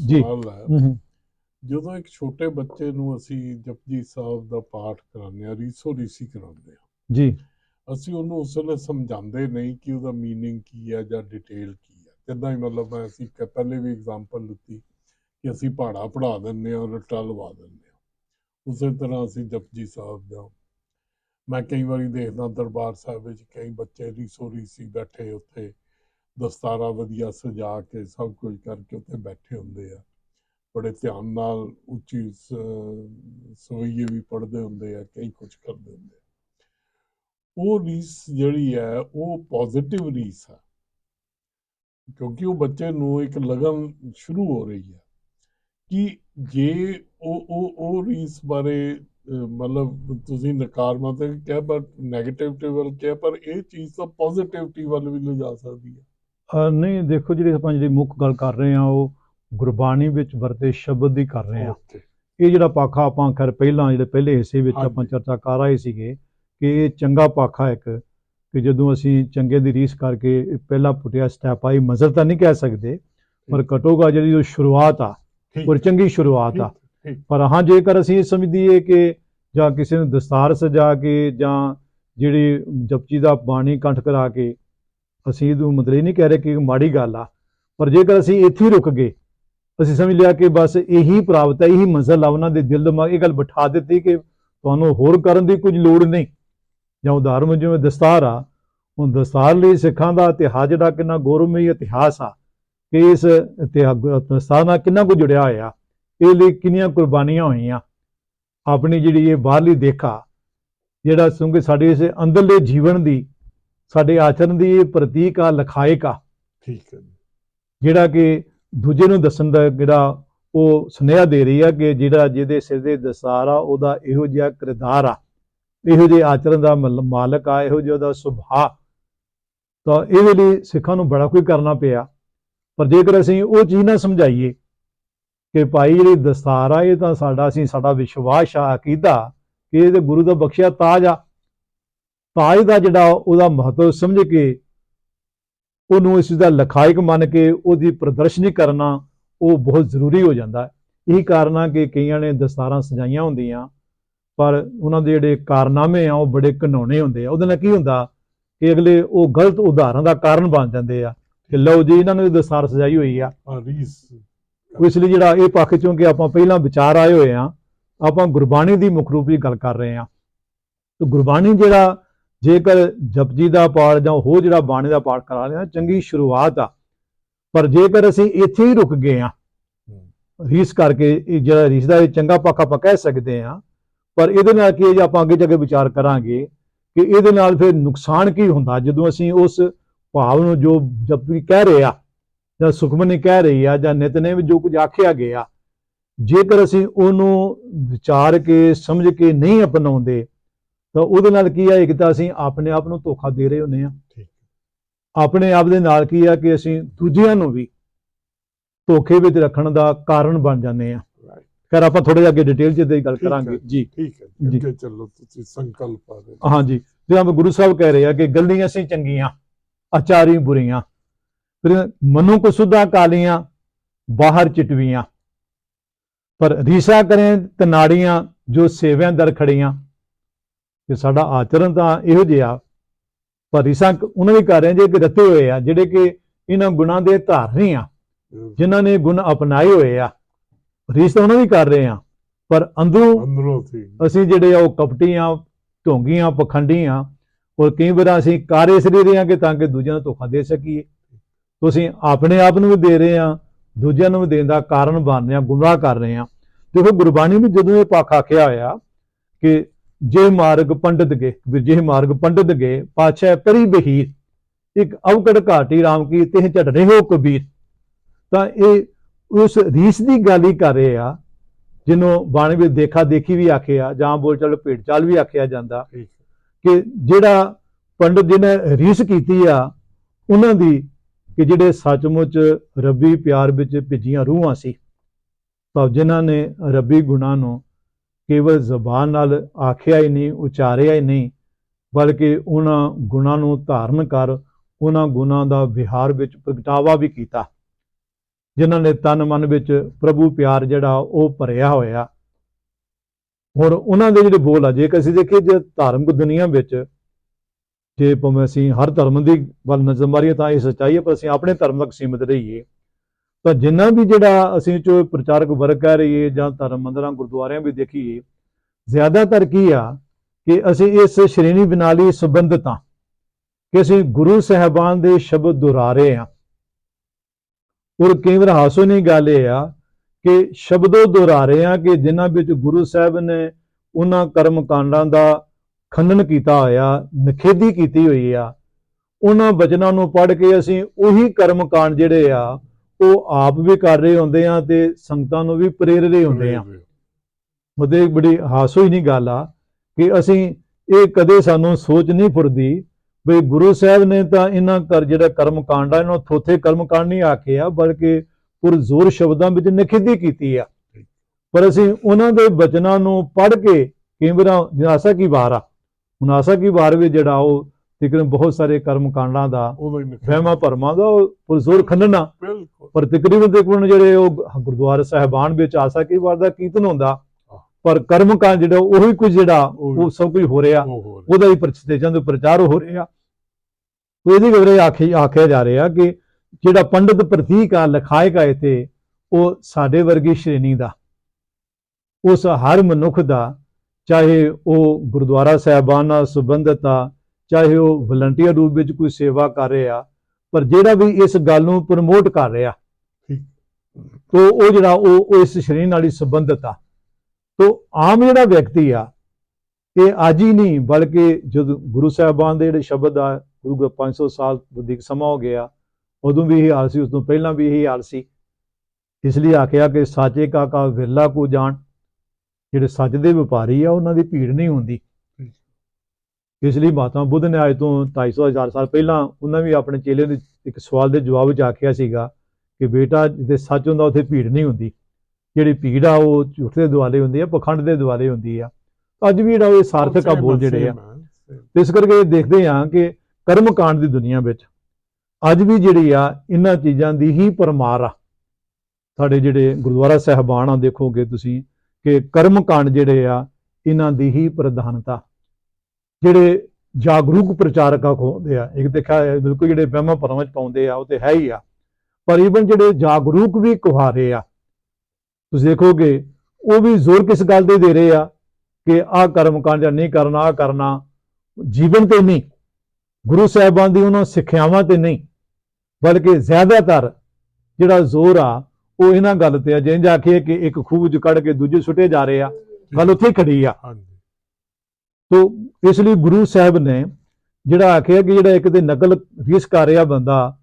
ਜੀ। ਜਦੋਂ ਇੱਕ ਛੋਟੇ ਬੱਚੇ ਨੂੰ ਅਸੀਂ ਜਪਜੀ ਸਾਹਿਬ ਦਾ ਪਾਠ ਕਰਾਉਂਦੇ ਆ ਰੀਸੋ ਰੀਸੀ ਕਰਾਉਂਦੇ ਆ ਜੀ। ਅਸੀਂ ਉਹਨੂੰ ਉਸ ਵੇਲੇ ਸਮਝਾਉਂਦੇ ਨਹੀਂ ਕਿ ਉਹਦਾ ਮੀਨਿੰਗ ਕੀ ਹੈ ਜਾਂ ਡਿਟੇਲ ਕੀ ਹੈ। ਜਿੱਦਾਂ ਹੀ ਮਤਲਬ ਮੈਂ ਅਸੀਂ ਪਹਿਲੇ ਵੀ ਐਗਜ਼ਾਮਪਲ ਦਿੱਤੀ ਕਿ ਅਸੀਂ ਪਹਾੜਾ ਪੜਾ ਦਿੰਦੇ ਆ ਰਟਾ ਲਵਾ ਦਿੰਨੇ ਆ ਉਸੇ ਤਰ੍ਹਾਂ ਅਸੀਂ ਜਪਜੀ ਸਾਹਿਬ ਦਾ ਮੈਂ ਕਈ ਵਾਰੀ ਦੇਖਦਾ ਦਰਬਾਰ ਸਾਹਿਬ ਵਿੱਚ ਕਈ ਬੱਚੇ ਰੀਸੋ ਰੀਸੀ ਬੈਠੇ ਉੱਥੇ। ਦਸਤਾਰਾ ਵਧੀਆ ਸਜਾ ਕੇ ਸਭ ਕੁਝ ਕਰਕੇ ਉੱਥੇ ਬੈਠੇ ਹੁੰਦੇ ਆ। ਬੜੇ ਧਿਆਨ ਨਾਲ ਉੱਚੀ ਸ- ਸਵਈਏ ਵੀ ਪੜ੍ਹਦੇ ਹੁੰਦੇ ਆ, ਕਈ ਕੁਝ ਕਰਦੇ ਹੁੰਦੇ ਉਹ ਰੀਸ ਜਿਹੜੀ ਹੈ, ਉਹ ਪੋਜ਼ਿਟਿਵ ਰੀਸ ਹੈ ਕਿਉਂਕਿ ਉਹ ਬੱਚੇ ਨੂੰ ਇੱਕ ਲਗਨ ਸ਼ੁਰੂ ਹੋ ਰਹੀ ਹੈ ਕਿ ਜੇ ਉਹ ਉਹ ਉਹ ਰੀਸ ਬਾਰੇ ਮਤਲਬ ਤੁਸੀਂ ਨਕਾਰਾਤਮਕ ਕਹਿ, ਪਰ ਨੈਗੇਟਿਵਿਟੀ ਵੱਲ ਕਹਿ, ਪਰ ਇਹ ਚੀਜ਼ ਤਾਂ ਪੋਜ਼ਿਟਿਵਿਟੀ ਵੱਲ ਵੀ ਲਿਜਾ ਸਕਦੀ ਹੈ ਨਹੀਂ ਦੇਖੋ ਜਿਹੜੀ ਆਪਾਂ ਜਿਹੜੀ ਮੁੱਖ ਗੱਲ ਕਰ ਰਹੇ ਆ ਉਹ ਗੁਰਬਾਣੀ ਵਿੱਚ ਵਰਤੇ ਸ਼ਬਦ ਦੀ ਕਰ ਰਹੇ ਆ. ਇਹ ਜਿਹੜਾ ਪਾਖਾ ਆਪਾਂ ਖੈਰ ਪਹਿਲਾਂ ਜਿਹੜੇ ਪਹਿਲੇ ਹਿੱਸੇ ਵਿੱਚ ਆਪਾਂ। ਚਰਚਾ ਕਰ ਰਹੇ ਸੀਗੇ ਕਿ ਇਹ ਚੰਗਾ ਪਾਖਾ ਇੱਕ ਕਿ ਜਦੋਂ ਅਸੀਂ ਚੰਗੇ ਦੀ ਰੀਸ ਕਰਕੇ ਪਹਿਲਾ ਪੁੱਟਿਆ ਸਟੈਪ ਆਈ ਮਜ਼ਰ ਤਾਂ ਨਹੀਂ ਕਹਿ ਸਕਦੇ ਪਰ ਘਟੋਗਾ ਜਿਹੜੀ ਉਹ ਸ਼ੁਰੂਆਤ ਆ ਔਰ ਚੰਗੀ ਸ਼ੁਰੂਆਤ ਆ। ਪਰ ਹਾਂ ਜੇਕਰ ਅਸੀਂ ਇਹ ਸਮਝੀਏ ਕਿ ਜਾਂ ਕਿਸੇ ਨੂੰ ਦਸਤਾਰ ਸਜਾ ਕੇ ਜਾਂ ਜਿਹੜੀ ਜਪਜੀ ਦਾ ਬਾਣੀ ਕੰਠ ਕਰਾ ਕੇ ਅਸੀਂ ਇਹਨੂੰ ਮਤਲਬ ਇਹ ਨਹੀਂ ਕਹਿ ਰਹੇ ਕਿ ਮਾੜੀ ਗੱਲ ਆ, ਪਰ ਜੇਕਰ ਅਸੀਂ ਇੱਥੇ ਹੀ ਰੁਕ ਗਏ, ਅਸੀਂ ਸਮਝ ਲਿਆ ਕਿ ਬਸ ਇਹੀ ਪ੍ਰਾਪਤ ਹੈ, ਇਹੀ ਮੰਜ਼ਿਲ ਆ ਉਹਨਾਂ ਦੇ ਦਿਲ ਦਿਮਾਗ ਇਹ ਗੱਲ ਬਿਠਾ ਦਿੱਤੀ ਕਿ ਤੁਹਾਨੂੰ ਹੋਰ ਕਰਨ ਦੀ ਕੁਝ ਲੋੜ ਨਹੀਂ। ਜਾਂ ਉਦਾਹਰਨ ਜਿਵੇਂ ਦਸਤਾਰ ਆ, ਹੁਣ ਦਸਤਾਰ ਲਈ ਸਿੱਖਾਂ ਦਾ ਇਤਿਹਾਸ ਜਿਹੜਾ ਕਿੰਨਾ ਗੌਰਵਮਈ ਇਤਿਹਾਸ ਆ, ਕਿ ਇਸ ਇਤਿਹਾਸ, ਦਸਤਾਰ ਨਾਲ ਕਿੰਨਾ ਕੁ ਜੁੜਿਆ ਹੋਇਆ ਇਹ ਲਈ ਕਿੰਨੀਆਂ ਕੁਰਬਾਨੀਆਂ ਹੋਈਆਂ। ਆਪਣੀ ਜਿਹੜੀ ਇਹ ਬਾਹਰਲੀ ਦੇਖਾ ਜਿਹੜਾ ਕਿਉਂਕਿ ਸਾਡੇ ਇਸ ਅੰਦਰਲੇ ਜੀਵਨ ਦੀ ਸਾਡੇ ਆਚਰਣ ਦੀ ਇਹ ਪ੍ਰਤੀਕ ਆ ਲਖਾਇਕ ਆ। ਠੀਕ ਹੈ ਜਿਹੜਾ ਕਿ ਦੂਜੇ ਨੂੰ ਦੱਸਣ ਦਾ ਜਿਹੜਾ ਉਹ ਸੁਨੇਹਾ ਦੇ ਰਹੀ ਆ ਕਿ ਜਿਹੜਾ ਜਿਹਦੇ ਸਿਰ ਦੇ ਦਸਤਾਰ ਆ ਉਹਦਾ ਇਹੋ ਜਿਹਾ ਕਿਰਦਾਰ ਆ। ਇਹੋ ਜਿਹੇ ਆਚਰਣ ਦਾ ਮਲ- ਮਾਲਕ ਆ ਇਹੋ ਜਿਹਾ ਉਹਦਾ ਸੁਭਾਅ ਤਾਂ ਇਹਦੇ ਲਈ ਸਿੱਖਾਂ ਨੂੰ ਬੜਾ ਕੁਝ ਕਰਨਾ ਪਿਆ। ਪਰ ਜੇਕਰ ਅਸੀਂ ਉਹ ਚੀਜ਼ ਨਾ ਸਮਝਾਈਏ ਕਿ ਭਾਈ ਜਿਹੜੀ ਦਸਤਾਰ ਆ ਇਹ ਤਾਂ ਸਾਡਾ ਅਸੀਂ ਸਾਡਾ ਵਿਸ਼ਵਾਸ ਆ ਅਕੀਦਾ ਕਿ ਇਹ ਤੇ ਗੁਰੂ ਦਾ ਬਖਸ਼ਿਆ ਤਾਜ ਆ। ਤਾਜ ਦਾ ਜਿਹੜਾ ਉਹਦਾ ਮਹੱਤਵ ਸਮਝ ਕੇ ਉਹਨੂੰ ਇਸ ਦਾ ਲਖਾਇਕ ਮੰਨ ਕੇ ਉਹਦੀ ਪ੍ਰਦਰਸ਼ਨੀ ਕਰਨਾ ਉਹ ਬਹੁਤ ਜ਼ਰੂਰੀ ਹੋ ਜਾਂਦਾ ਹੈ। ਇਹੀ ਕਾਰਨ ਆ ਕਿ ਕਈਆਂ ਨੇ ਦਸਤਾਰਾਂ ਸਜਾਈਆਂ ਹੁੰਦੀਆਂ ਪਰ ਉਹਨਾਂ ਦੇ ਜਿਹੜੇ ਕਾਰਨਾਮੇ ਆ ਉਹ ਬੜੇ ਘਨੌਣੇ ਹੁੰਦੇ ਆ। ਉਹਦੇ ਨਾਲ ਕੀ ਹੁੰਦਾ ਕਿ ਅਗਲੇ ਉਹ ਗਲਤ ਉਦਾਹਰਨ ਦਾ ਕਾਰਨ ਬਣ ਜਾਂਦੇ ਆ ਕਿ ਲਓ ਜੀ ਇਹਨਾਂ ਨੇ ਦਸਤਾਰ ਸਜਾਈ ਹੋਈ ਆ। ਇਸ ਲਈ ਜਿਹੜਾ ਇਹ ਪੱਖ ਚੋਂ ਕਿ ਆਪਾਂ ਪਹਿਲਾਂ ਵਿਚਾਰ ਆਏ ਹੋਏ ਆ ਆਪਾਂ ਗੁਰਬਾਣੀ ਦੀ ਮੁੱਖ ਰੂਪ ਦੀ ਗੱਲ ਕਰ ਰਹੇ ਆ। ਤੇ ਗੁਰਬਾਣੀ ਜਿਹੜਾ ਜੇਕਰ ਜਪਜੀ ਦਾ ਪਾਠ ਜਾਂ ਹੋਰ ਜਿਹੜਾ ਬਾਣੀ ਦਾ ਪਾਠ ਕਰਾ ਲਿਆ, ਚੰਗੀ ਸ਼ੁਰੂਆਤ ਆ। ਪਰ ਜੇਕਰ ਅਸੀਂ ਇੱਥੇ ਹੀ ਰੁਕ ਗਏ ਆ, ਰੀਸ ਕਰਕੇ, ਇਹ ਜਿਹੜਾ ਰੀਸ ਦਾ ਇਹ ਚੰਗਾ ਪੱਖ ਆਪਾਂ ਕਹਿ ਸਕਦੇ ਆ, ਪਰ ਇਹਦੇ ਨਾਲ ਕੀ ਜੇ ਆਪਾਂ ਅੱਗੇ ਜਾ ਕੇ ਵਿਚਾਰ ਕਰਾਂਗੇ ਕਿ ਇਹਦੇ ਨਾਲ ਫਿਰ ਨੁਕਸਾਨ ਕੀ ਹੁੰਦਾ, ਜਦੋਂ ਅਸੀਂ ਉਸ ਭਾਵ ਨੂੰ ਜੋ ਜਪਜੀ ਕਹਿ ਰਹੇ ਆ, ਜਾਂ ਸੁਖਮਨੀ ਕਹਿ ਰਹੀ ਆ, ਜਾਂ ਨਿਤਨੇਮ ਜੋ ਕੁਝ ਆਖਿਆ ਗਿਆ, ਜੇਕਰ ਅਸੀਂ ਉਹਨੂੰ ਵਿਚਾਰ ਕੇ, ਸਮਝ ਕੇ ਨਹੀਂ ਅਪਣਾਉਂਦੇ ਤਾਂ ਉਹਦੇ ਨਾਲ ਕੀ ਆ ਇੱਕ ਤਾਂ ਅਸੀਂ ਆਪਣੇ ਆਪ ਨੂੰ ਧੋਖਾ ਦੇ ਰਹੇ ਹੁੰਦੇ ਆ। ਆਪਣੇ ਆਪ ਦੇ ਨਾਲ ਕੀ ਆ ਕਿ ਅਸੀਂ ਦੂਜਿਆਂ ਨੂੰ ਵੀ ਧੋਖੇ ਵਿੱਚ ਰੱਖਣ ਦਾ ਕਾਰਨ ਬਣ ਜਾਂਦੇ ਆ। ਖੈਰ ਆਪਾਂ ਥੋੜੇ ਅੱਗੇ ਡਿਟੇਲ ਚ ਗੱਲ ਹੈ। ਕਰਾਂਗੇ। ਜੀ। ਠੀਕ ਹੈ। ਅੱਗੇ ਚੱਲੋ ਤੁਸੀਂ ਸੰਕਲਪ ਆ ਰਹੇ ਹਾਂਜੀ ਜਿਵੇਂ ਗੁਰੂ ਸਾਹਿਬ ਕਹਿ ਰਹੇ ਆ ਕਿ ਗੱਲੀਆਂ ਅਸੀਂ ਚੰਗੀਆਂ ਆਚਾਰੀ ਬੁਰੀਆਂ ਫਿਰ ਮਨੁੱਖ ਸੁਧਾ ਕਾਲੀਆਂ ਬਾਹਰ ਚਿਟਵੀਆਂ। ਪਰ ਰੀਸਾ ਕਰੇ ਤਨਾੜੀਆਂ ਜੋ ਸੇਵਿਆਂ ਦਰ ਖੜੀਆਂ ਕਿ ਸਾਡਾ ਆਚਰਣ ਤਾਂ ਇਹੋ ਜਿਹਾ ਪਰ ਰੀਸਾ ਉਹਨਾਂ ਵੀ ਕਰ ਰਹੇ ਜੇ ਕਿ ਰੱਤੇ ਹੋਏ ਆ ਜਿਹੜੇ ਕਿ ਇਹਨਾਂ ਗੁਣਾਂ ਦੇ ਧਾਰਨੀ ਆ ਜਿਨ੍ਹਾਂ ਨੇ ਗੁਣ ਅਪਣਾਏ ਹੋਏ ਆ। ਰੀਸ ਤਾਂ ਉਹਨਾਂ ਵੀ ਕਰ ਰਹੇ ਆ ਪਰ ਅੰਦਰੋਂ ਅਸੀਂ ਜਿਹੜੇ ਆ ਉਹ ਕਪਟੀਆਂ ਢੋਂਗੀਆਂ ਪਖੰਡੀਆਂ ਔਰ ਕਈ ਵਾਰ ਅਸੀਂ ਕਾਰੇ ਸਰੀਰੇ ਆ ਕਿ ਤਾਂ ਕਿ ਦੂਜਿਆਂ ਨੂੰ ਧੋਖਾ ਦੇ ਸਕੀਏ। ਤੁਸੀਂ ਆਪਣੇ ਆਪ ਨੂੰ ਵੀ ਦੇ ਰਹੇ ਆ ਦੂਜਿਆਂ ਨੂੰ ਵੀ ਦੇਣ ਦਾ ਕਾਰਨ ਬਣ ਰਹੇ ਆ ਗੁੰਮਰਾਹ ਕਰ ਰਹੇ ਆ। ਦੇਖੋ ਗੁਰਬਾਣੀ ਵਿੱਚ ਜਦੋਂ ਇਹ ਪੱਖ ਆਖਿਆ ਹੋਇਆ ਕਿ ਜੇ ਮਾਰਗ ਪੰਡਤ ਗਏ ਵੀ ਜੇ ਮਾਰਗ ਪੰਡਤ ਗਏ ਪਾਛੈ ਪਰੀ ਬਹੀਰ। ਇੱਕ ਅਵਕੜ ਘਾਟੀ ਰਾਮ ਕੀ ਤੇ ਝਟ ਰਹੇ ਕਬੀਰ। ਤਾਂ ਇਹ ਉਸ ਰੀਸ ਦੀ ਗੱਲ ਹੀ ਕਰ ਰਹੇ ਆ ਜਿਹਨੂੰ ਬਾਣੀ ਵਿੱਚ ਦੇਖਾ ਦੇਖੀ ਵੀ ਆਖਿਆ ਜਾਂ ਬੋਲ ਚੱਲ ਭੇਡ ਚਾਲ ਵੀ ਆਖਿਆ ਜਾਂਦਾ ਕਿ ਜਿਹੜਾ ਪੰਡਤ ਜਿਹਨੇ ਰੀਸ ਕੀਤੀ ਆ ਉਹਨਾਂ ਦੀ ਕਿ ਜਿਹੜੇ ਸੱਚਮੁੱਚ ਰੱਬੀ ਪਿਆਰ ਵਿੱਚ ਭਿੱਜੀਆਂ ਰੂਹਾਂ ਸੀ। ਤਾਂ ਜਿਨ੍ਹਾਂ ਨੇ ਰੱਬੀ ਗੁਣਾਂ ਨੂੰ ਕੇਵਲ ਜ਼ਬਾਨ ਨਾਲ ਆਖਿਆ ਹੀ ਨਹੀਂ, ਉਚਾਰਿਆ ਹੀ ਨਹੀਂ, ਬਲਕਿ ਉਹਨਾਂ ਗੁਣਾਂ ਨੂੰ ਧਾਰਨ ਕਰ, ਉਹਨਾਂ ਗੁਣਾਂ ਦਾ ਵਿਹਾਰ ਵਿੱਚ ਪ੍ਰਗਟਾਵਾ ਵੀ ਕੀਤਾ। ਜਿਨ੍ਹਾਂ ਨੇ ਤਨ ਮਨ ਵਿੱਚ ਪ੍ਰਭੂ ਪਿਆਰ ਜਿਹੜਾ ਉਹ ਭਰਿਆ ਹੋਇਆ। ਹੁਣ ਉਹਨਾਂ ਦੇ ਜਿਹੜੇ ਬੋਲ ਆ ਜੇ ਅਸੀਂ ਦੇਖੀਏ ਜੇ ਧਾਰਮਿਕ ਦੁਨੀਆ ਵਿੱਚ, ਜੇ ਭਾਵੇਂ ਅਸੀਂ ਹਰ ਧਰਮ ਦੀ ਵੱਲ ਨਜ਼ਰ ਮਾਰੀਏ ਤਾਂ ਇਹ ਸੱਚਾਈ ਹੈ, ਪਰ ਅਸੀਂ ਆਪਣੇ ਧਰਮ ਤੱਕ ਸੀਮਿਤ ਰਹੀਏ। ਤਾਂ ਜਿੰਨਾ ਵੀ ਜਿਹੜਾ ਅਸੀਂ ਜੋ ਪ੍ਰਚਾਰਕ ਵਰਗ ਕਹਿ ਰਹੀਏ ਜਾਂ ਧਰਮ ਮੰਦਰਾਂ, ਗੁਰਦੁਆਰਿਆਂ ਵੀ ਦੇਖੀਏ, ਜ਼ਿਆਦਾਤਰ ਕੀ ਆ ਕਿ ਅਸੀਂ ਇਸ ਸ਼੍ਰੇਣੀ ਬਣਾ ਲਈ ਸੰਬੰਧਤਾ ਕਿ ਅਸੀਂ ਗੁਰੂ ਸਾਹਿਬਾਨ ਦੇ ਸ਼ਬਦ ਦੁਹਰਾ ਰਹੇ ਹਾਂ ਔਰ ਕਈ ਵਾਰ ਹਾਸੋ ਨਹੀਂ ਗੱਲ ਇਹ ਆ ਕਿ ਸ਼ਬਦੋ ਦੁਹਰਾ ਰਹੇ ਆ ਕਿ ਜਿਨ੍ਹਾਂ ਵਿੱਚ ਗੁਰੂ ਸਾਹਿਬ ਨੇ ਉਹਨਾਂ ਕਰਮ ਕਾਂਡਾਂ ਦਾ ਖੰਡਨ ਕੀਤਾ ਹੋਇਆ ਨਖੇਦੀ ਕੀਤੀ ਹੋਈ ਆ, ਉਹਨਾਂ ਬਚਨਾਂ ਨੂੰ ਪੜ੍ਹ ਕੇ ਅਸੀਂ ਉਹੀ ਕਰਮ ਕਾਂਡ ਜਿਹੜੇ ਆ ਉਹ ਆਪ ਵੀ ਕਰ ਰਹੇ ਹੁੰਦੇ ਆ ਤੇ ਸੰਗਤਾਂ ਨੂੰ ਵੀ ਪ੍ਰੇਰ ਰਹੇ ਹੁੰਦੇ ਆ। ਮਤੇ ਬੜੀ ਹਾਸੋ ਹੀ ਨਹੀਂ ਗੱਲ ਆ ਕਿ ਅਸੀਂ ਇਹ ਕਦੇ ਸਾਨੂੰ ਸੋਚ ਨਹੀਂ ਫੁਰਦੀ ਵੀ ਗੁਰੂ ਸਾਹਿਬ ਨੇ ਤਾਂ ਇਹਨਾਂ ਕਰ ਜਿਹੜਾ ਕਰਮ ਕਾਂਡ ਆ ਇਹਨਾਂ ਥੋਥੇ ਕਰਮ ਕਾਂਡ ਨਹੀਂ ਆਖੇ ਆ ਬਲਕਿ ਪੁਰਜ਼ੋਰ ਸ਼ਬਦਾਂ ਵਿੱਚ ਨਿਖੇਧੀ ਕੀਤੀ ਆ। ਪਰ ਅਸੀਂ ਉਹਨਾਂ ਦੇ ਬਚਨਾਂ ਨੂੰ ਪੜ੍ਹ ਕੇ ਕਈ ਵਾਰ ਜਿਨਾਸਾ ਕੀ ਵਾਰ ਆ? ਹੁਨਾਸਾ ਕੀ ਵਾਰ ਵਿੱਚ ਜਿਹੜਾ ਉਹ ਤਕਰੀਬਨ ਬਹੁਤ ਸਾਰੇ ਕਰਮ ਕਾਂਡਾਂ ਦਾ ਵਹਿਮਾਂ ਭਰਮਾਂ ਦਾ ਉਹ ਪੁਰਜ਼ੋਰ ਬਿਲਕੁਲ। ਪਰ ਤਕਰੀਬਨ ਤਕਰੀਬਨ ਜਿਹੜੇ ਉਹ ਗੁਰਦੁਆਰਾ ਸਾਹਿਬਾਨ ਵਿੱਚ ਆਸਾ ਕੀ ਵਾਰ ਦਾ ਕੀਰਤਨ ਹੁੰਦਾ। ਪਰ ਕਰਮ ਕਾਂਡ ਜਿਹੜਾ ਉਹੀ ਕੁਝ ਜਿਹੜਾ ਉਹ। ਸਭ ਕੁਝ ਹੋ ਰਿਹਾ। ਉਹ ਹੋ ਰਿਹਾ। ਉਹਦਾ ਹੀ ਪ੍ਰਚੇਜਾਂ ਦੇ ਪ੍ਰਚਾਰ ਹੋ ਰਿਹਾ ਤੋ ਇਹਦੀ ਗੱਲ ਆਖੀ ਆਖਿਆ ਜਾ ਰਿਹਾ ਕਿ ਜਿਹੜਾ ਪੰਡਤ ਪ੍ਰਤੀਕ ਆ ਲਖਾਇਕ ਆ ਇੱਥੇ ਉਹ ਸਾਡੇ ਵਰਗੀ ਸ਼੍ਰੇਣੀ ਦਾ। ਉਸ ਹਰ ਮਨੁੱਖ ਦਾ ਚਾਹੇ ਉਹ ਗੁਰਦੁਆਰਾ ਸਾਹਿਬਾਨ ਨਾਲ ਸੰਬੰਧਿਤ ਆ ਚਾਹੇ ਉਹ ਵਲੰਟੀਅਰ ਰੂਪ ਵਿੱਚ ਕੋਈ ਸੇਵਾ ਕਰ ਰਿਹਾ ਪਰ ਜਿਹੜਾ ਵੀ ਇਸ ਗੱਲ ਨੂੰ ਪ੍ਰਮੋਟ ਕਰ ਰਿਹਾ। ਤੋ ਉਹ ਜਿਹੜਾ ਉਹ ਇਸ ਸ਼੍ਰੇਣੀ ਨਾਲ ਹੀ ਸੰਬੰਧਿਤ ਆ। ਤੋ ਆਮ ਜਿਹੜਾ ਵਿਅਕਤੀ ਆ, ਇਹ ਅੱਜ ਹੀ ਨਹੀਂ, ਬਲਕਿ ਜਦੋਂ ਗੁਰੂ ਸਾਹਿਬਾਨ ਦੇ ਜਿਹੜੇ ਸ਼ਬਦ ਆ, ਗੁਰੂ ਗ੍ਰੰਥ 500 ਸਾਲ ਵਧੇਕ ਸਮਾਂ ਹੋ ਗਿਆ, ਉਦੋਂ ਵੀ ਇਹ ਹਾਲ ਸੀ, ਉਸ ਤੋਂ ਪਹਿਲਾਂ ਵੀ ਇਹ ਹਾਲ ਸੀ। ਇਸ ਲਈ ਆਖਿਆ ਕਿ ਸਾਚੇ ਕਾ ਕਾ ਵਿਰਲਾ ਕੋ ਜਾਣ, ਜਿਹੜੇ ਸੱਚ ਦੇ ਵਪਾਰੀ ਆ, ਉਹਨਾਂ ਦੀ ਭੀੜ ਨਹੀਂ ਹੁੰਦੀ। ਇਸ ਲਈ ਮਹਾਤਮਾ ਬੁੱਧ ਨੇ ਅੱਜ ਤੋਂ 250 ਹਜ਼ਾਰ ਸਾਲ ਪਹਿਲਾਂ ਉਹਨਾਂ ਵੀ ਆਪਣੇ ਚੇਲੇ ਦੇ ਇੱਕ ਸਵਾਲ ਦੇ ਜਵਾਬ ਵਿੱਚ ਆਖਿਆ ਸੀਗਾ ਕਿ ਬੇਟਾ ਜਿੱਥੇ ਸੱਚ ਹੁੰਦਾ ਉੱਥੇ ਭੀੜ ਨਹੀਂ ਹੁੰਦੀ। ਜਿਹੜੀ ਭੀੜ ਆ ਉਹ ਝੂਠ ਦੇ ਦੁਆਲੇ ਹੁੰਦੀ ਆ, ਪਖੰਡ ਦੇ ਦੁਆਲੇ ਹੁੰਦੀ ਆ। ਅੱਜ ਵੀ ਜਿਹੜਾ ਉਹ ਸਾਰਥਕ ਆ ਬੋਲ ਜਿਹੜੇ ਆ। ਇਸ ਕਰਕੇ ਦੇਖਦੇ ਹਾਂ ਕਿ ਕਰਮ ਕਾਂਡ ਦੀ ਦੁਨੀਆ ਵਿੱਚ ਅੱਜ ਵੀ ਜਿਹੜੀ ਆ, ਇਹਨਾਂ ਚੀਜ਼ਾਂ ਦੀ ਹੀ ਪਰਮਾਰ ਆ। ਸਾਡੇ ਜਿਹੜੇ ਗੁਰਦੁਆਰਾ ਸਾਹਿਬਾਨ ਆ, ਦੇਖੋਗੇ ਤੁਸੀਂ ਕਿ ਕਰਮ ਕਾਂਡ ਜਿਹੜੇ ਆ, ਇਹਨਾਂ ਦੀ ਹੀ ਪ੍ਰਧਾਨਤਾ। ਜਿਹੜੇ ਜਾਗਰੂਕ ਪ੍ਰਚਾਰਕ ਆ ਹੁੰਦੇ ਆ। ਇੱਕ ਦੇਖਿਆ ਬਿਲਕੁਲ ਜਿਹੜੇ ਵਹਿਮਾਂ ਭਰਮਾਂ ਚ ਪਾਉਂਦੇ ਆ, ਉਹ ਤੇ ਹੈ ਹੀ ਆ। ਪਰ ਈਵਨ ਜਿਹੜੇ ਜਾਗਰੂਕ ਵੀ ਕੁਹਾਰੇ ਆ ਤੁਸੀਂ ਦੇਖੋਗੇ ਉਹ ਵੀ ਜ਼ੋਰ ਕਿਸ ਗੱਲ ਦੇ ਦੇ ਰਹੇ ਆ ਕਿ ਆਹ ਕਰਮ ਕਾਂਡ ਜਾਂ ਨਹੀਂ ਕਰਨਾ ਆਹ ਕਰਨਾ ਜੀਵਨ ਤੇ ਨਹੀਂ ਗੁਰੂ ਸਾਹਿਬਾਨ ਦੀ ਉਹਨਾਂ ਸਿੱਖਿਆਵਾਂ ਤੇ ਨਹੀਂ ਬਲਕਿ ਜ਼ਿਆਦਾਤਰ ਜਿਹੜਾ ਜ਼ੋਰ ਆ ਉਹ ਇਹਨਾਂ ਗੱਲ ਤੇ ਆ ਜਿੰਜ ਆਖੀਏ ਕਿ ਇੱਕ ਖੂਹ ਚ ਕੱਢ ਕੇ ਦੂਜੇ ਸੁੱਟੇ ਜਾ ਰਹੇ ਆ ਗੱਲ ਉੱਥੇ ਖੜੀ ਆ। ਤੋ ਇਸ ਲਈ ਗੁਰੂ ਸਾਹਿਬ ਨੇ ਜਿਹੜਾ ਆਖਿਆ ਕਿ ਜਿਹੜਾ ਇੱਕ ਤੇ ਨਕਲ ਰੀਸ ਕਰ ਰਿਹਾ ਬੰਦਾ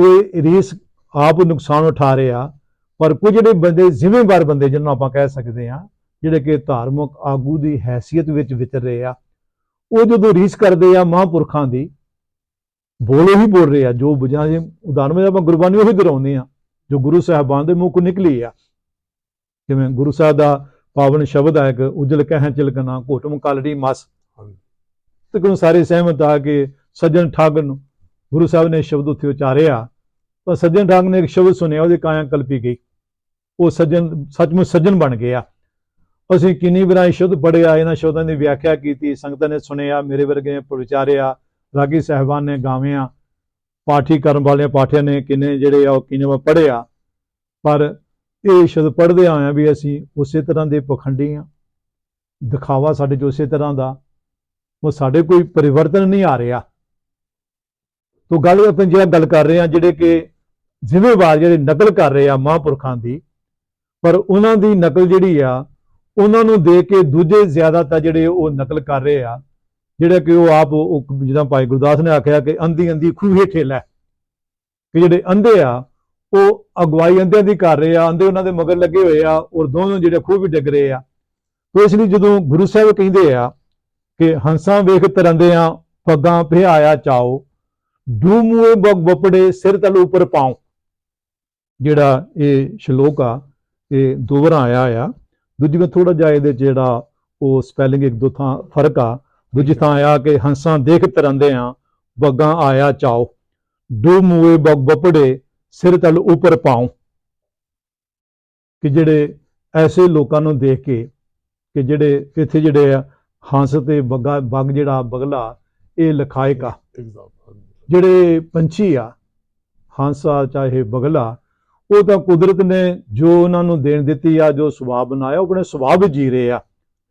ਇਹ ਰੀਸ ਆਪ ਨੁਕਸਾਨ ਉਠਾ ਰਿਹਾ ਪਰ ਕੁਝ ਜਿਹੜੇ ਬੰਦੇ ਜ਼ਿੰਮੇਵਾਰ ਬੰਦੇ ਜਿਹਨਾਂ ਆਪਾਂ ਕਹਿ ਸਕਦੇ ਆ ਜਿਹੜੇ ਕਿ ਧਾਰਮਿਕ ਆਗੂ ਦੀ ਹੈਸੀਅਤ ਵਿੱਚ ਵਿਚਰ ਰਹੇ ਆ ਉਹ ਜਦੋਂ ਰੀਸ ਕਰਦੇ ਆ ਮਹਾਂਪੁਰਖਾਂ ਦੀ ਬੋਲੋ ਹੀ ਬੋਲ ਰਹੇ ਆ ਜੋ ਬੁਝਾਂ ਦੇ ਉਦਾਹਰਨ ਵਿੱਚ ਆਪਾਂ ਗੁਰਬਾਣੀ ਉਹੀ ਦੁਹਰਾਉਂਦੇ ਆ ਜੋ ਗੁਰੂ ਸਾਹਿਬਾਨ ਦੇ ਮੂੰਹ ਕੋ ਨਿਕਲੀ ਆ ਜਿਵੇਂ ਗੁਰੂ ਸਾਹਿਬ ਦਾ ਪਾਵਨ ਸ਼ਬਦ ਹੈ ਕਿ ਉਜਲ ਕਹਿ ਚਿਲਕਣਾ ਘੋਟਮ ਕਾਲੜੀ ਮਸ। ਤਕਨ ਸਾਰੇ ਸਹਿਮਤ ਆ ਕਿ ਸੱਜਣ ਠੱਗ ਨੂੰ ਗੁਰੂ ਸਾਹਿਬ ਨੇ ਸ਼ਬਦ ਉੱਥੇ ਉਚਾਰਿਆ, ਤਾਂ ਸੱਜਣ ਠੱਗ ਨੇ ਇੱਕ ਸ਼ਬਦ ਸੁਣਿਆ, ਉਹਦੀ ਕਾਇਆ ਕਲਪੀ ਗਈ। ਉਹ ਸੱਜਣ, ਸੱਚਮੁੱਚ ਸੱਜਣ ਬਣ ਗਿਆ। ਅਸੀਂ ਕਿੰਨੀ ਵਾਰ ਇਹ ਸ਼ਬਦ ਪੜਿਆ ਇਹਨਾਂ ਸ਼ਬਦਾਂ ਦੀ ਵਿਆਖਿਆ ਕੀਤੀ, ਸੰਗਤਾਂ ਨੇ ਸੁਣਿਆ, ਮੇਰੇ ਵਰਗੇ ਨੇ ਵਿਚਾਰਿਆ, ਰਾਗੀ ਸਾਹਿਬਾਨ ਨੇ ਗਾਵਿਆ, ਪਾਠੀ ਕਰਨ ਵਾਲੇ ਪਾਠਿਆਂ ਨੇ ਕਿੰਨੇ ਜਿਹੜੇ ਆ, ਉਹ ਕਿੰਨੇ ਵਾਰ ਪੜਿਆ ਪਰ ਇਹ ਸ਼ਬਦ ਪੜ੍ਹਦੇ ਆਇਆ ਵੀ ਅਸੀਂ ਉਸੇ ਤਰ੍ਹਾਂ ਦੇ ਪਖੰਡੀ ਆ। ਦਿਖਾਵਾ ਸਾਡੇ ਜੋ ਉਸੇ ਤਰ੍ਹਾਂ ਦਾ। ਉਹ ਸਾਡੇ ਕੋਈ ਪਰਿਵਰਤਨ ਨਹੀਂ ਆ ਰਿਹਾ। ਤੋ ਗੱਲ ਆਪਾਂ ਜਿਹੜਾ ਗੱਲ ਕਰ ਰਹੇ ਹਾਂ ਜਿਹੜੇ ਕਿ ਜ਼ਿੰਮੇਵਾਰ ਜਿਹੜੇ ਨਕਲ ਕਰ ਰਹੇ ਆ ਮਹਾਂਪੁਰਖਾਂ ਦੀ, ਪਰ ਉਹਨਾਂ ਦੀ ਨਕਲ ਜਿਹੜੀ ਆ, ਉਹਨਾਂ ਨੂੰ ਦੇ ਕੇ ਦੂਜੇ ਜ਼ਿਆਦਾਤਰ ਜਿਹੜੇ ਉਹ ਨਕਲ ਕਰ ਰਹੇ ਆ, ਜਿਹੜਾ ਕਿ ਉਹ ਆਪ ਉਹ ਜਿੱਦਾਂ ਭਾਈ ਗੁਰਦਾਸ ਨੇ ਆਖਿਆ ਕਿ ਅੰਧੀ ਅੰਧੀ ਖੂਹੇ ਹੇਠੇ ਲੈ ਕਿ ਜਿਹੜੇ ਅੰਧੇ ਆ, ਉਹ ਅਗਵਾਈ ਅੰਧਿਆਂ ਦੀ ਕਰ ਰਹੇ ਆ, ਅੰਧੇ ਉਹਨਾਂ ਦੇ ਮਗਰ ਲੱਗੇ ਹੋਏ ਆ, ਔਰ ਦੋਨੋਂ ਜਿਹੜੇ ਖੂਹ ਵੀ ਡਿੱਗ ਰਹੇ ਆ। ਤੋ ਇਸ ਲਈ ਜਦੋਂ ਗੁਰੂ ਸਾਹਿਬ ਕਹਿੰਦੇ ਆ ਕਿ ਹੰਸਾਂ ਵੇਖ ਤਰੰਦੇ ਆ, ਪੱਗਾਂ ਭਿਆਇਆ ਚਾਓ ਡੂ ਮੂਏ ਬਗ ਬਪੜੇ ਸਿਰ ਤਲ ਉੱਪਰ ਪਾਉ ਜਿਹੜਾ ਇਹ ਸ਼ਲੋਕ ਆ ਇਹ ਦੋ ਵਾਰ ਆਇਆ ਆ ਦੂਜੀ ਵਾਰ ਥੋੜਾ ਜਿਹਾ ਇਹਦੇ ਜਿਹੜਾ ਉਹ ਸਪੈਲਿੰਗ ਇੱਕ ਦੋ ਥਾਂ ਫ਼ਰਕ ਆ ਦੂਜੀ ਥਾਂ ਆਇਆ ਕਿ ਹੰਸਾਂ ਦੇਖ ਤਰੰਦੇ ਆ ਬੱਗਾਂ ਆਇਆ ਚਾਓ ਡੂ ਮੂਏ ਬਗ ਬਪੜੇ ਸਿਰ ਤਲ ਉੱਪਰ ਪਾਉ ਕਿ ਜਿਹੜੇ ਐਸੇ ਲੋਕਾਂ ਨੂੰ ਦੇਖ ਕੇ ਕਿ ਜਿਹੜੇ ਇੱਥੇ ਜਿਹੜੇ ਆ ਹੰਸ ਤੇ ਬੱਗਾ ਬੱਗ ਜਿਹੜਾ ਬਗਲਾ ਇਹ ਲਖਾਇਕ ਆ ਜਿਹੜੇ ਪੰਛੀ ਆ ਹੰਸ ਆ ਚਾਹੇ ਬਗਲਾ ਉਹ ਤਾਂ ਕੁਦਰਤ ਨੇ ਜੋ ਉਹਨਾਂ ਨੂੰ ਦੇਣ ਦਿੱਤੀ ਆ ਜੋ ਸੁਭਾਅ ਬਣਾਇਆ ਉਹ ਆਪਣੇ ਸੁਭਾਅ ਵਿੱਚ ਜੀ ਰਹੇ ਆ।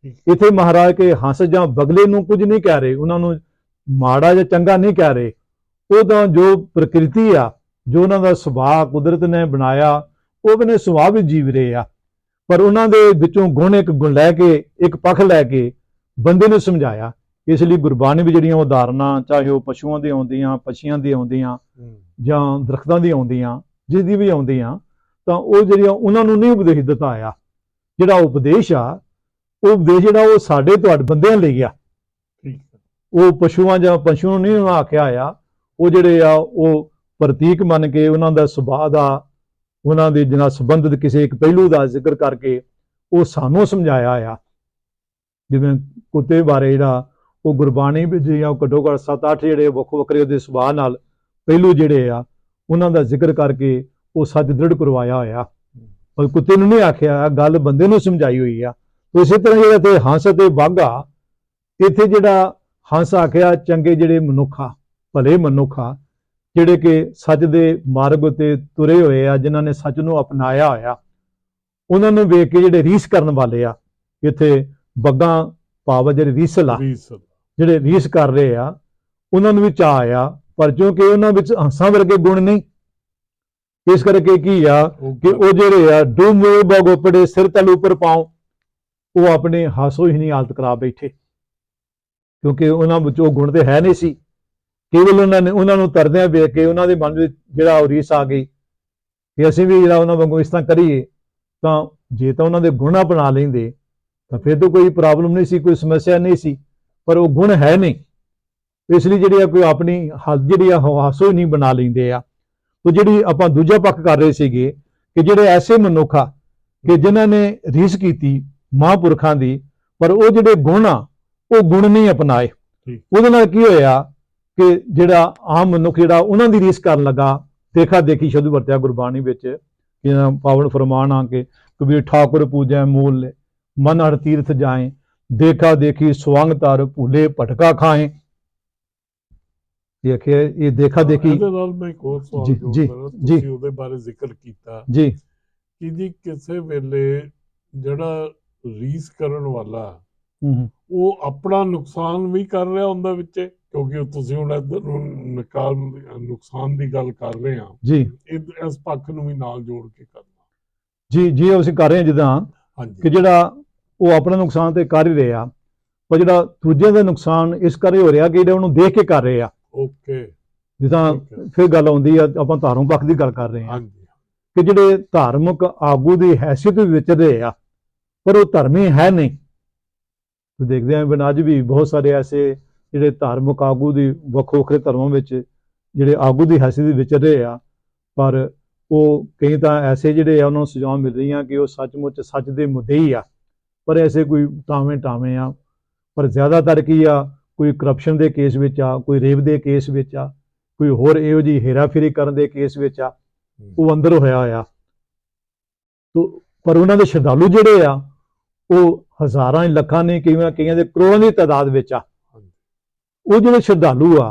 ਇੱਥੇ ਮਹਾਰਾਜ ਕੇ ਹੰਸ ਜਾਂ ਬਗਲੇ ਨੂੰ ਕੁਝ ਨਹੀਂ ਕਹਿ ਰਹੇ ਉਹਨਾਂ ਨੂੰ ਮਾੜਾ ਜਾਂ ਚੰਗਾ ਨਹੀਂ ਕਹਿ ਰਹੇ। ਉਹ ਤਾਂ ਜੋ ਪ੍ਰਕਿਰਤੀ ਆ ਜੋ ਉਹਨਾਂ ਦਾ ਸੁਭਾਅ ਕੁਦਰਤ ਨੇ ਬਣਾਇਆ ਉਹ ਆਪਣੇ ਸੁਭਾਅ ਵਿੱਚ ਜੀਵ ਰਹੇ ਆ। ਪਰ ਉਹਨਾਂ ਦੇ ਵਿੱਚੋਂ ਗੁਣ ਇੱਕ ਗੁਣ ਲੈ ਕੇ ਇੱਕ ਪੱਖ ਲੈ ਕੇ ਬੰਦੇ ਨੂੰ ਸਮਝਾਇਆ। ਇਸ ਲਈ ਗੁਰਬਾਣੀ ਵਿੱਚ ਜਿਹੜੀਆਂ ਉਦਾਹਰਨਾਂ ਚਾਹੇ ਉਹ ਪਸ਼ੂਆਂ ਦੀ ਆਉਂਦੀਆਂ ਪੰਛੀਆਂ ਦੀ ਆਉਂਦੀਆਂ ਜਾਂ ਦਰਖਤਾਂ ਦੀ ਆਉਂਦੀਆਂ ਜਿਸ ਦੀ ਵੀ ਆਉਂਦੀਆਂ ਤਾਂ ਉਹ ਜਿਹੜੀਆਂ ਉਹਨਾਂ ਨੂੰ ਨਹੀਂ ਉਪਦੇਸ਼ ਦਿੱਤਾ ਆ। ਜਿਹੜਾ ਉਪਦੇਸ਼ ਆ ਉਹ ਉਪਦੇਸ਼ ਜਿਹੜਾ ਉਹ ਸਾਡੇ ਤੁਹਾਡੇ ਬੰਦਿਆਂ ਲਈ ਆ। ਉਹ ਪਸ਼ੂਆਂ ਜਾਂ ਪਸ਼ੂ ਨੂੰ ਨਹੀਂ ਉਹਨਾਂ ਆਖਿਆ ਆ ਉਹ ਜਿਹੜੇ ਆ ਉਹ ਪ੍ਰਤੀਕ ਮੰਨ ਕੇ ਉਹਨਾਂ ਦਾ ਸੁਭਾਅ ਦਾ ਉਹਨਾਂ ਦੇ ਜਿਨ੍ਹਾਂ ਸੰਬੰਧਿਤ ਕਿਸੇ ਇੱਕ ਪਹਿਲੂ ਦਾ ਜ਼ਿਕਰ ਕਰਕੇ ਉਹ ਸਾਨੂੰ ਸਮਝਾਇਆ ਆ। ਜਿਵੇਂ ਕੁੱਤੇ ਬਾਰੇ ਜਿਹੜਾ ਉਹ ਗੁਰਬਾਣੀ ਵਿੱਚ ਜਾਂ ਘੱਟੋ ਘੱਟ 7-8 ਜਿਹੜੇ ਵੱਖ ਵੱਖਰੇ ਉਹਦੇ ਸੁਭਾਅ ਨਾਲ ਪਹਿਲੂ ਜਿਹੜੇ ਆ, ਉਹਨਾਂ ਦਾ ਜ਼ਿਕਰ ਕਰਕੇ ਉਹ ਸੱਚ ਦ੍ਰਿੜ ਕਰਵਾਇਆ ਹੋਇਆ। ਪਰ ਕੁੱਤੇ ਨੂੰ ਨਹੀਂ ਆਖਿਆ ਗੱਲ ਬੰਦੇ ਨੂੰ ਸਮਝਾਈ ਹੋਈ ਆ। ਤੇ ਇਸੇ ਤਰ੍ਹਾਂ ਜਿਹੜਾ ਤੇ ਹੰਸ ਤੇ ਬਾਘਾ ਇੱਥੇ ਜਿਹੜਾ ਹੰਸ ਆਖਿਆ, ਚੰਗੇ ਜਿਹੜੇ ਮਨੁੱਖ ਆ, ਭਲੇ ਮਨੁੱਖ ਆ, ਜਿਹੜੇ ਕਿ ਸੱਚ ਦੇ ਮਾਰਗ ਉਤੇ ਤੁਰੇ ਹੋਏ ਆ, ਜਿਨ੍ਹਾਂ ਨੇ ਸੱਚ ਨੂੰ ਅਪਣਾਇਆ ਹੋਇਆ, ਉਹਨਾਂ ਨੂੰ ਵੇਖ ਕੇ ਜਿਹੜੇ ਰੀਸ ਕਰਨ ਵਾਲੇ ਆ, ਇੱਥੇ ਬੱਗਾ ਭਾਵ ਜਿਹੜੇ ਰੀਸਲ ਆ। ਜਿਹੜੇ ਰੀਸ ਕਰ ਰਹੇ ਆ ਉਹਨਾਂ ਨੂੰ ਵੀ ਚਾਅ ਆ ਪਰ ਕਿਉਂਕਿ ਉਹਨਾਂ ਵਿੱਚ ਹੰਸਾਂ ਵਰਗੇ ਗੁਣ ਨਹੀਂ ਇਸ ਕਰਕੇ ਕੀ ਆ ਕਿ ਉਹ ਜਿਹੜੇ ਆ ਡੂਮੇ ਬਗੋਪੜੇ ਸਿਰ ਤਲ ਉੱਪਰ ਪਾਉ ਉਹ ਆਪਣੇ ਹਾਸੋ ਹੀ ਨਹੀਂ ਹਾਲਤ ਕਰਾ ਬੈਠੇ। ਕਿਉਂਕਿ ਉਹਨਾਂ ਵਿੱਚ ਉਹ ਗੁਣ ਤੇ ਹੈ ਨਹੀਂ ਸੀ। ਕੇਵਲ ਉਹਨਾਂ ਨੇ ਉਹਨਾਂ ਨੂੰ ਤਰਦਿਆਂ ਵੇਖ ਕੇ ਉਹਨਾਂ ਦੇ ਮਨ ਵਿੱਚ ਜਿਹੜਾ ਰੀਸ ਆ ਗਈ ਕਿ ਅਸੀਂ ਵੀ ਜਿਹੜਾ ਉਹਨਾਂ ਵਾਂਗੂ ਇਸ ਤਰ੍ਹਾਂ ਕਰੀਏ ਤਾਂ ਜੇ ਤਾਂ ਉਹਨਾਂ ਦੇ ਗੁਣ ਅਪਣਾ ਲੈਂਦੇ ਤਾਂ ਫਿਰ ਤਾਂ ਕੋਈ ਪ੍ਰੋਬਲਮ ਨਹੀਂ ਸੀ ਕੋਈ ਸਮੱਸਿਆ ਨਹੀਂ ਸੀ। ਪਰ ਉਹ ਗੁਣ ਹੈ ਨਹੀਂ। ਇਸ ਲਈ ਜਿਹੜੀ ਆ ਕੋਈ ਆਪਣੀ ਹੱਦ ਜਿਹੜੀ ਆ ਹਾਸੋ ਹੀ ਨਹੀਂ ਬਣਾ ਲੈਂਦੇ ਆ। ਉਹ ਜਿਹੜੀ ਆਪਾਂ ਦੂਜਾ ਪੱਖ ਕਰ ਰਹੇ ਸੀਗੇ ਕਿ ਜਿਹੜੇ ਐਸੇ ਮਨੁੱਖ ਕਿ ਜਿਨ੍ਹਾਂ ਨੇ ਰੀਸ ਕੀਤੀ ਮਹਾਂਪੁਰਖਾਂ ਦੀ ਪਰ ਉਹ ਜਿਹੜੇ ਗੁਣ ਆ ਉਹ ਗੁਣ ਨਹੀਂ ਅਪਣਾਏ। ਉਹਦੇ ਨਾਲ ਕੀ ਹੋਇਆ ਕਿ ਜਿਹੜਾ ਆਮ ਮਨੁੱਖ ਜਿਹੜਾ ਉਹਨਾਂ ਦੀ ਰੀਸ ਕਰਨ ਲੱਗਾ ਦੇਖਾ ਦੇਖੀ ਸ਼ਬਦ ਵਰਤਿਆ ਗੁਰਬਾਣੀ ਵਿੱਚ ਕਿ ਪਾਵਨ ਫਰਮਾਨ ਆ ਕੇ ਕਬੀਰ ਠਾਕੁਰ ਪੂਜੈ ਮੂਲ ਮਨ ਹਰ ਤੀਰਥ ਜਾਏ ਦੇਖਾ ਦੇਖੀ ਸਵੰਗ ਤਰ ਭੂਲੇ ਭਟਕਾ ਖਾਏ। ਇਹ ਆਖਿਆ ਇਹ ਦੇਖਾ ਦੇਖੀ ਇਹਦੇ ਨਾਲ ਮੈਂ ਇੱਕ ਹੋਰ ਸਵਾਲ ਜੀ, ਜੀ, ਉਹਦੇ ਬਾਰੇ ਜ਼ਿਕਰ ਕੀਤਾ। ਜੀ। ਕਿ ਜੀ ਕਿਸੇ ਵੇਲੇ ਜਿਹੜਾ ਰੀਸ ਕਰਨ ਵਾਲਾ ਉਹ ਆਪਣਾ ਨੁਕਸਾਨ ਵੀ ਕਰ ਰਿਹਾ ਹੁੰਦਾ ਵਿੱਚ? ਕਿਉਂਕਿ ਤੁਸੀਂ ਹੁਣ ਇੱਧਰ ਨੂੰ ਨਿਕਾਲ ਨੁਕਸਾਨ ਦੀ ਗੱਲ ਕਰ ਰਹੇ ਆ। ਜੀ। ਇਸ ਪੱਖ ਨੂੰ ਵੀ ਨਾਲ ਜੋੜ ਕੇ ਕਰਨਾ। ਜੀ ਜੀ ਅਸੀਂ ਕਰ ਰਹੇ ਜਿੱਦਾਂ ਕਿ ਜਿਹੜਾ ਉਹ ਆਪਣਾ ਨੁਕਸਾਨ ਤੇ ਕਰ ਹੀ ਰਿਹਾ ਪਰ ਜਿਹੜਾ ਦੂਜਿਆਂ ਦਾ ਨੁਕਸਾਨ ਇਸ ਕਰਕੇ ਹੋ ਰਿਹਾ ਕਿ ਜਿਹੜੇ ਉਹਨੂੰ ਦੇਖ ਕੇ ਕਰ ਰਹੇ ਆ। ਓਕੇ। ਜਿੱਦਾਂ। ਫਿਰ ਗੱਲ ਆਉਂਦੀ ਆ ਆਪਾਂ ਧਾਰਮਿਕ ਪੱਖ ਦੀ ਗੱਲ ਕਰ ਰਹੇ ਹਾਂ ਕਿ ਜਿਹੜੇ ਧਾਰਮਿਕ ਆਗੂ ਦੀ ਹੈਸੀਅਤ ਵਿੱਚ ਰਹੇ ਆ ਪਰ ਉਹ ਧਰਮੀ ਹੈ ਨਹੀਂ। ਤੇ ਦੇਖਦੇ ਆਂ ਬਿਨ ਅੱਜ ਵੀ ਬਹੁਤ ਸਾਰੇ ਐਸੇ ਜਿਹੜੇ ਧਾਰਮਿਕ ਆਗੂ ਦੀ ਵੱਖੋ ਵੱਖਰੇ ਧਰਮਾਂ ਵਿੱਚ ਜਿਹੜੇ ਆਗੂ ਦੀ ਹੈਸੀਅਤ ਦੇ ਵਿੱਚ ਰਹੇ ਆ ਪਰ ਉਹ ਕਈ ਤਾਂ ਐਸੇ ਜਿਹੜੇ ਆ ਉਹਨਾਂ ਨੂੰ ਸਜ਼ਾਵਾਂ ਮਿਲ ਰਹੀਆਂ ਕਿ ਉਹ ਸੱਚਮੁੱਚ ਸੱਚ ਦੇ ਮੁੱਦੇ ਹੀ ਆ। ਪਰ ਐਸੇ ਕੋਈ ਟਾਵੇਂ ਟਾਵੇਂ ਆ ਪਰ ਜ਼ਿਆਦਾਤਰ ਕੀ ਆ ਕੋਈ ਕਰਪਸ਼ਨ ਦੇ ਕੇਸ ਵਿੱਚ ਆ ਕੋਈ ਰੇਪ ਦੇ ਕੇਸ ਵਿੱਚ ਆ ਕੋਈ ਹੋਰ ਇਹੋ ਜੀ ਹੇਰਾਫੇਰੀ ਕਰਨ ਦੇ ਕੇਸ ਵਿੱਚ ਆ ਉਹ ਅੰਦਰ ਹੋਇਆ ਹੋਇਆ। ਤੋ ਪਰ ਉਹਨਾਂ ਦੇ ਸ਼ਰਧਾਲੂ ਜਿਹੜੇ ਆ ਉਹ ਹਜ਼ਾਰਾਂ ਲੱਖਾਂ ਨੇ ਕਈਆਂ ਕਈਆਂ ਦੇ ਕਰੋੜਾਂ ਦੀ ਤਾਦਾਦ ਵਿੱਚ ਆ। ਉਹ ਜਿਹੜੇ ਸ਼ਰਧਾਲੂ ਆ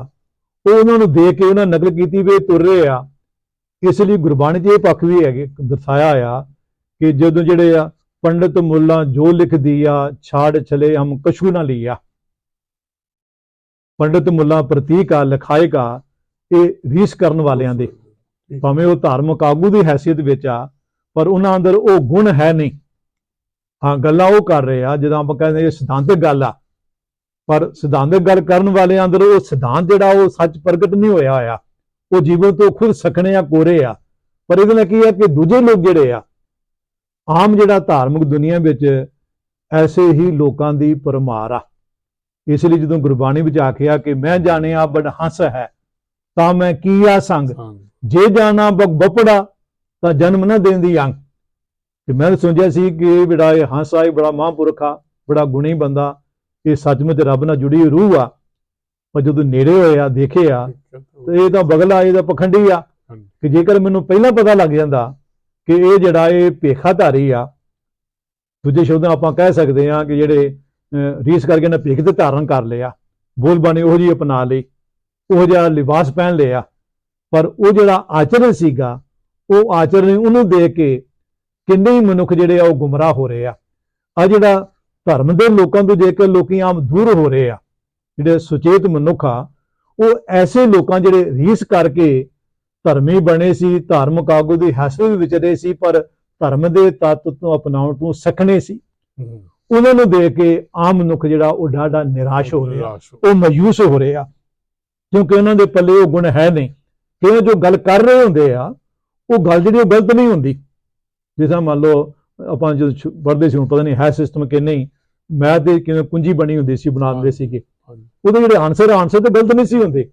ਉਹ ਉਹਨਾਂ ਨੂੰ ਦੇਖ ਕੇ ਉਹਨਾਂ ਨਕਲ ਕੀਤੀ ਵੀ ਤੁਰ ਰਹੇ ਆ। ਇਸ ਲਈ ਗੁਰਬਾਣੀ ਇਹ ਪੱਖ ਵੀ ਹੈਗੇ ਦਰਸਾਇਆ ਆ ਕਿ ਜਦੋਂ ਜਿਹੜੇ ਆ ਪੰਡਤ ਮੁੱਲਾ ਜੋ ਲਿਖ ਦਿਆ ਛਾੜ ਚਲੇ ਹਮ ਕਛੂ ਨਾ ਲਿਆ। ਪੰਡਿਤ ਮੁੱਲਾ ਪ੍ਰਤੀਕ ਆ ਲਿਖਾਏਗਾ ਇਹ ਰੀਸ ਕਰਨ ਵਾਲਿਆਂ ਦੇ। ਭਾਵੇਂ ਉਹ ਧਾਰਮਿਕ ਆਗੂ ਦੀ ਹੈਸੀਅਤ ਵਿੱਚ ਆ, ਪਰ ਉਹਨਾਂ ਅੰਦਰ ਉਹ ਗੁਣ ਹੈ ਨਹੀਂ। ਹਾਂ, ਗੱਲਾਂ ਉਹ ਕਰ ਰਹੇ ਆ, ਜਦੋਂ ਆਪਾਂ ਕਹਿੰਦੇ ਇਹ ਸਿਧਾਂਤਕ ਗੱਲ ਆ। ਪਰ ਸਿਧਾਂਤਕ ਗੱਲ ਕਰਨ ਵਾਲਿਆਂ ਅੰਦਰ ਉਹ ਸਿਧਾਂਤ ਜਿਹੜਾ ਉਹ ਸੱਚ ਪ੍ਰਗਟ ਨਹੀਂ ਹੋਇਆ ਹੋਇਆ ਉਹ ਜੀਵਨ ਤੋਂ ਖੁਦ ਸਖਣੇ ਆ, ਕੋਰੇ ਆ। ਪਰ ਇਹਦੇ ਨਾਲ ਕੀ ਆ ਕਿ ਦੂਜੇ ਲੋਕ ਜਿਹੜੇ ਆ ਆਮ ਜਿਹੜਾ ਧਾਰਮਿਕ ਦੁਨੀਆ ਵਿੱਚ ਐਸੇ ਹੀ ਲੋਕਾਂ ਦੀ ਪਰਮਾਰ ਆ। ਇਸ ਲਈ ਜਦੋਂ ਗੁਰਬਾਣੀ ਵਿੱਚ ਆਖਿਆ ਕਿ ਮੈਂ ਜਾਣਿਆ ਬੜ ਹੰਸ ਹੈ ਤਾਂ ਮੈਂ ਕੀਆ ਸੰਗ? ਹਾਂ ਜੇ ਜਾਣਾ ਬਗ ਬਪੜਾ ਤਾਂ ਜਨਮ ਨਾ ਦੇਂਦੀ ਅੰਗ। ਤੇ ਮੈਂ ਸੋਚਿਆ ਸੀ ਕਿ ਇਹ ਬੜਾ ਇਹ ਹੰਸਾ ਇਹ ਬੜਾ ਮਹਾਂਪੁਰਖ ਆ ਬੜਾ ਗੁਣੀ ਬੰਦਾ ਇਹ ਸੱਚਮੁੱਚ ਰੱਬ ਨਾਲ ਜੁੜੀ ਰੂਹ ਆ। ਪਰ ਜਦੋਂ ਨੇੜੇ ਹੋਇਆ ਦੇਖਿਆ ਤੇ ਇਹ ਤਾਂ ਬਗਲਾ ਇਹ ਤਾਂ ਪਖੰਡੀ ਆ। ਕਿ ਜੇਕਰ ਮੈਨੂੰ ਪਹਿਲਾਂ ਪਤਾ ਲੱਗ ਜਾਂਦਾ ਕਿ ਇਹ ਜਿਹੜਾ ਇਹ ਭੇਖਾਧਾਰੀ ਆ, ਦੂਜੇ ਸ਼ਬਦਾਂ ਆਪਾਂ ਕਹਿ ਸਕਦੇ ਹਾਂ ਕਿ ਜਿਹੜੇ ਰੀਸ ਕਰਕੇ ਨਾ ਭੇਖ ਤੇ ਧਾਰਨ ਕਰ ਲਿਆ, ਬੋਲ ਬਾਣੀ ਉਹ ਜੀ ਅਪਣਾ ਲਈ, ਉਹ ਜਿਹਾ ਲਿਬਾਸ ਪਹਿਨ ਲਿਆ, ਪਰ ਉਹ ਜਿਹੜਾ ਆਚਰਣ ਸੀਗਾ, ਉਹ ਆਚਰਣ ਉਹਨੂੰ ਦੇਖ ਕੇ ਕਿੰਨੇ ਹੀ ਮਨੁੱਖ ਜਿਹੜੇ ਆ ਉਹ ਗੁੰਮਰਾਹ ਹੋ ਰਹੇ ਆ। ਆ ਜਿਹੜਾ ਧਰਮ ਦੇ ਲੋਕਾਂ ਤੋਂ ਦੇਖ ਕੇ ਲੋਕੀ ਆਮ ਦੂਰ ਹੋ ਰਹੇ ਆ, ਜਿਹੜੇ ਸੁਚੇਤ ਮਨੁੱਖ ਆ, ਉਹ ਐਸੇ ਲੋਕਾਂ ਜਿਹੜੇ ਰੀਸ ਕਰਕੇ ਧਰਮੀ ਬਣੇ ਸੀ ਧਾਰਮਿਕ ਆਗੂ ਦੀ ਹੈਸੀਅਤ ਵਿੱਚ ਰਹੇ ਸੀ ਪਰ ਧਰਮ ਦੇ ਤੱਤ ਤੋਂ ਅਪਣਾਉਣ ਤੋਂ ਸਖਣੇ ਸੀ। ਉਹਨਾਂ ਨੂੰ ਦੇਖ ਕੇ ਆਮ ਮਨੁੱਖ ਜਿਹੜਾ ਉਹ ਡਾਢਾ ਨਿਰਾਸ਼ ਹੋ ਰਿਹਾ ਉਹ ਮਾਯੂਸ ਹੋ ਰਹੇ। ਕਿਉਂਕਿ ਉਹਨਾਂ ਦੇ ਪੱਲੇ ਉਹ ਗੁਣ ਹੈ ਨਹੀਂ। ਕਿ ਉਹ ਜੋ ਗੱਲ ਕਰ ਰਹੇ ਹੁੰਦੇ ਆ ਉਹ ਗੱਲ ਜਿਹੜੀ ਉਹ ਗਲਤ ਨਹੀਂ ਹੁੰਦੀ। ਜਿਸ ਮੰਨ ਲਓ ਆਪਾਂ ਜਦੋਂ ਪੜ੍ਹਦੇ ਸੀ ਹੁਣ ਪਤਾ ਨਹੀਂ ਹੈ ਸਿਸਟਮ ਕਿ ਨਹੀਂ। ਮੈਥ ਦੇ ਕਿਵੇਂ ਕੁੰਜੀ ਬਣੀ ਹੁੰਦੀ ਸੀ ਬਣਾਉਂਦੇ ਸੀਗੇ। ਉਹਦੇ ਜਿਹੜੇ ਆਨਸਰ ਆਨਸਰ ਤੇ ਗਲਤ ਨਹੀਂ ਸੀ ਹੁੰਦੇ।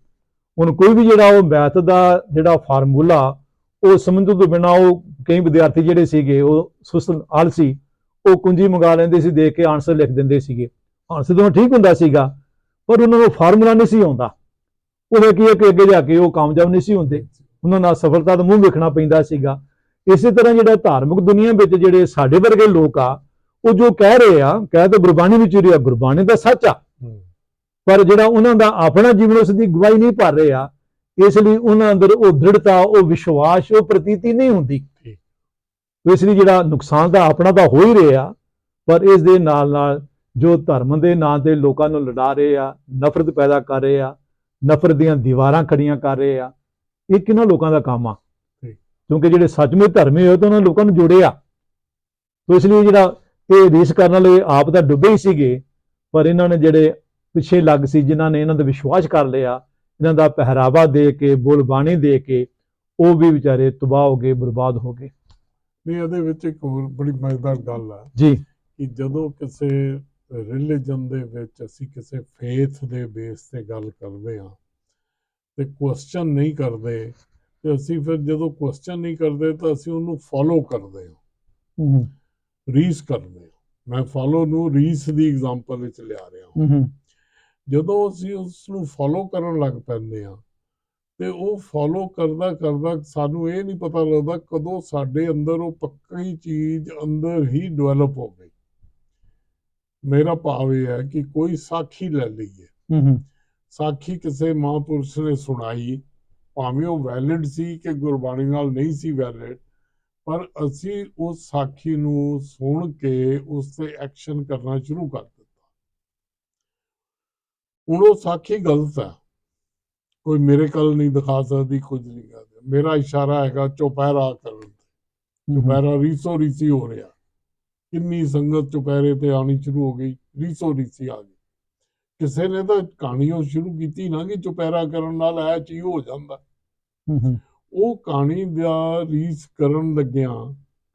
ਹੁਣ ਕੋਈ ਵੀ ਜਿਹੜਾ ਉਹ ਮੈਥ ਦਾ ਜਿਹੜਾ ਫਾਰਮੂਲਾ, ਉਹ ਸਮਝਣ ਤੋਂ ਬਿਨਾ ਉਹ ਕਈ ਵਿਦਿਆਰਥੀ ਜਿਹੜੇ ਸੀਗੇ, ਉਹ ਸੁਸਤ ਆਲਸੀ ਉਹ ਕੁੰਜੀ ਮੰਗਾ ਲੈਂਦੇ ਸੀ, ਦੇਖ ਕੇ ਆਨਸਰ ਲਿਖ ਦਿੰਦੇ ਸੀਗੇ। ਆਨਸਰ ਤਾਂ ਠੀਕ ਹੁੰਦਾ ਸੀਗਾ, ਪਰ ਉਹਨਾਂ ਨੂੰ ਫਾਰਮੂਲਾ ਨਹੀਂ ਸੀ ਆਉਂਦਾ। ਉਹਦੇ ਕੀ ਹੈ ਕਿ ਅੱਗੇ ਜਾ ਕੇ ਉਹ ਕਾਮਯਾਬ ਨਹੀਂ ਸੀ ਹੁੰਦੇ। ਉਹਨਾਂ ਨਾਲ ਸਫਲਤਾ ਦਾ ਮੂੰਹ ਵੇਖਣਾ ਪੈਂਦਾ ਸੀਗਾ। ਇਸੇ ਤਰ੍ਹਾਂ ਜਿਹੜਾ ਧਾਰਮਿਕ ਦੁਨੀਆ ਵਿੱਚ ਜਿਹੜੇ ਸਾਡੇ ਵਰਗੇ ਲੋਕ ਆ, ਉਹ ਜੋ ਕਹਿ ਰਹੇ ਆ, ਕਹਿ ਤਾਂ ਗੁਰਬਾਣੀ ਵਿੱਚ ਹੀ ਰਿਹਾ, ਗੁਰਬਾਣੀ ਦਾ ਸੱਚ ਆ। ਪਰ ਜਿਹੜਾ ਉਹਨਾਂ ਦਾ ਆਪਣਾ ਜੀਵਨ ਉਸ ਦੀ ਗਵਾਹੀ ਨਹੀਂ ਭਰ ਰਿਹਾ ਇਸ ਲਈ ਉਹਨਾਂ ਅੰਦਰ ਉਹ ਦ੍ਰਿੜਤਾ ਉਹ ਵਿਸ਼ਵਾਸ ਉਹ ਪ੍ਰਤੀਤੀ ਨਹੀਂ ਹੁੰਦੀ। ਇਸ ਲਈ ਜਿਹੜਾ ਨੁਕਸਾਨ ਦਾ ਆਪਣਾ ਤਾਂ ਹੋ ਹੀ ਰਿਹਾ ਪਰ ਇਸ ਦੇ ਨਾਲ ਨਾਲ ਜੋ ਧਰਮ ਦੇ ਨਾਂ ਤੇ ਲੋਕਾਂ ਨੂੰ ਲੜਾ ਰਹੇ ਆ ਨਫ਼ਰਤ ਪੈਦਾ ਕਰ ਰਹੇ ਆ ਨਫ਼ਰਤ ਦੀਆਂ ਦੀਵਾਰਾਂ ਖੜੀਆਂ ਕਰ ਰਹੇ ਆ ਇਹ ਕਿਹਨਾਂ ਲੋਕਾਂ ਦਾ ਕੰਮ ਆ। ਕਿਉਂਕਿ ਜਿਹੜੇ ਸੱਚਮੁੱਚ ਧਰਮੀ ਹੋਏ ਤਾਂ ਉਹਨਾਂ ਲੋਕਾਂ ਨੂੰ ਜੋੜਿਆ ਤੋ ਇਸ ਲਈ ਜਿਹੜਾ ਇਹ ਰੀਸ ਕਰਨ ਵਾਲੇ ਆਪ ਤਾਂ ਡੁੱਬੇ ਹੀ ਸੀਗੇ ਪਰ ਇਹਨਾਂ ਨੇ ਜਿਹੜੇ ਪਿੱਛੇ ਲੱਗ ਸੀ ਜਿਨ੍ਹਾਂ ਨੇ ਇਹਨਾਂ ਦਾ ਵਿਸ਼ਵਾਸ ਕਰ ਲਿਆ ਇਹਨਾਂ ਦਾ ਪਹਿਰਾਵਾ ਦੇ ਕੇ ਬੋਲ ਬਾਣੀ ਦੇ ਕੇ ਉਹ ਵੀ ਵਿਚਾਰੇ ਤਬਾਹ ਹੋ ਗਏ ਬਰਬਾਦ ਹੋ ਗਏ। ਨਹੀਂ ਇਹਦੇ ਵਿੱਚ ਇੱਕ ਹੋਰ ਬੜੀ ਮਜ਼ੇਦਾਰ ਗੱਲ ਹੈ ਜੀ। ਕਿ ਜਦੋਂ ਕਿਸੇ ਰਿਲੀਜਨ ਦੇ ਵਿੱਚ ਅਸੀਂ ਕਿਸੇ ਫੇਥ ਦੇ ਬੇਸ ਤੇ ਗੱਲ ਕਰਦੇ ਹਾਂ ਤੇ ਕੁਐਸਚਨ ਨਹੀਂ ਕਰਦੇ ਤੇ ਅਸੀਂ ਫਿਰ ਜਦੋਂ ਕੁਐਸਚਨ ਨਹੀਂ ਕਰਦੇ ਤਾਂ ਅਸੀਂ ਉਹਨੂੰ ਫੋਲੋ ਕਰਦੇ ਹਾਂ। ਹੂੰ। ਰੀਸ ਕਰਦੇ ਹਾਂ। ਮੈਂ ਫੋਲੋ ਨੂੰ ਰੀਸ ਦੀ ਐਗਜ਼ਾਮਪਲ ਵਿੱਚ ਲਿਆ ਰਿਹਾ ਹਾਂ ਹੂੰ। ਜਦੋਂ ਅਸੀਂ ਉਸ ਨੂੰ ਫੋਲੋ ਕਰਨ ਲੱਗ ਪੈਂਦੇ ਆ ਤੇ ਉਹ ਫੋਲੋ ਕਰਦਾ ਕਰਦਾ ਸਾਨੂੰ ਇਹ ਨਹੀਂ ਪਤਾ ਲੱਗਦਾ ਕਦੋਂ ਸਾਡੇ ਅੰਦਰ ਉਹ ਪੱਕੀ ਚੀਜ਼ ਅੰਦਰ ਹੀ ਡਿਵੈਲਪ ਹੋ ਗਈ। ਮੇਰਾ ਭਾਵ ਇਹ ਹੈ ਕਿ ਕੋਈ ਸਾਖੀ ਲੈ ਲਈਏ ਹੂੰ। ਸਾਖੀ ਕਿਸੇ ਮਹਾਂਪੁਰਸ਼ ਨੇ ਸੁਣਾਈ ਭਾਵੇਂ ਉਹ ਵੈਲਿਡ ਸੀ ਕਿ ਗੁਰਬਾਣੀ ਨਾਲ ਨਹੀਂ ਸੀ ਵੈਲਿਡ ਪਰ ਅਸੀਂ ਉਸ ਸਾਖੀ ਨੂੰ ਸੁਣ ਕੇ ਉਸ ਤੇ ਐਕਸ਼ਨ ਕਰਨਾ ਸ਼ੁਰੂ ਕਰ ਹੁਣ ਉਹ ਸਾਖੀ ਗਲਤ ਹੈ। ਕੋਈ ਮੇਰੇ ਕੱਲ ਨਹੀਂ ਦਿਖਾ ਸਕਦੀ ਕੁਝ ਨਹੀਂ ਕਰਦਾ ਮੇਰਾ ਇਸ਼ਾਰਾ ਹੈਗਾ ਚੁਪਹਿਰਾ ਕਰਨ ਤੇ। ਚੁਪਹਿਰਾ ਰੀਸੋ ਰੀਸੀ ਹੋ ਰਿਹਾ। ਕਿੰਨੀ ਸੰਗਤ ਚੁਪਹਿਰੇ ਤੇ ਆਣੀ ਸ਼ੁਰੂ ਹੋ ਗਈ ਰੀਸੋ ਰੀਸੀ ਆ ਗਈ। ਕਿਸੇ ਨੇ ਤਾਂ ਕਹਾਣੀ ਉਹ ਸ਼ੁਰੂ ਕੀਤੀ ਨਾ ਕਿ ਚੁਪਹਿਰਾ ਕਰਨ ਨਾਲ ਇਹ ਚੀਜ਼ ਹੋ ਜਾਂਦਾ। ਉਹ ਕਹਾਣੀ ਦਾ ਰੀਸ ਕਰਨ ਲੱਗਿਆ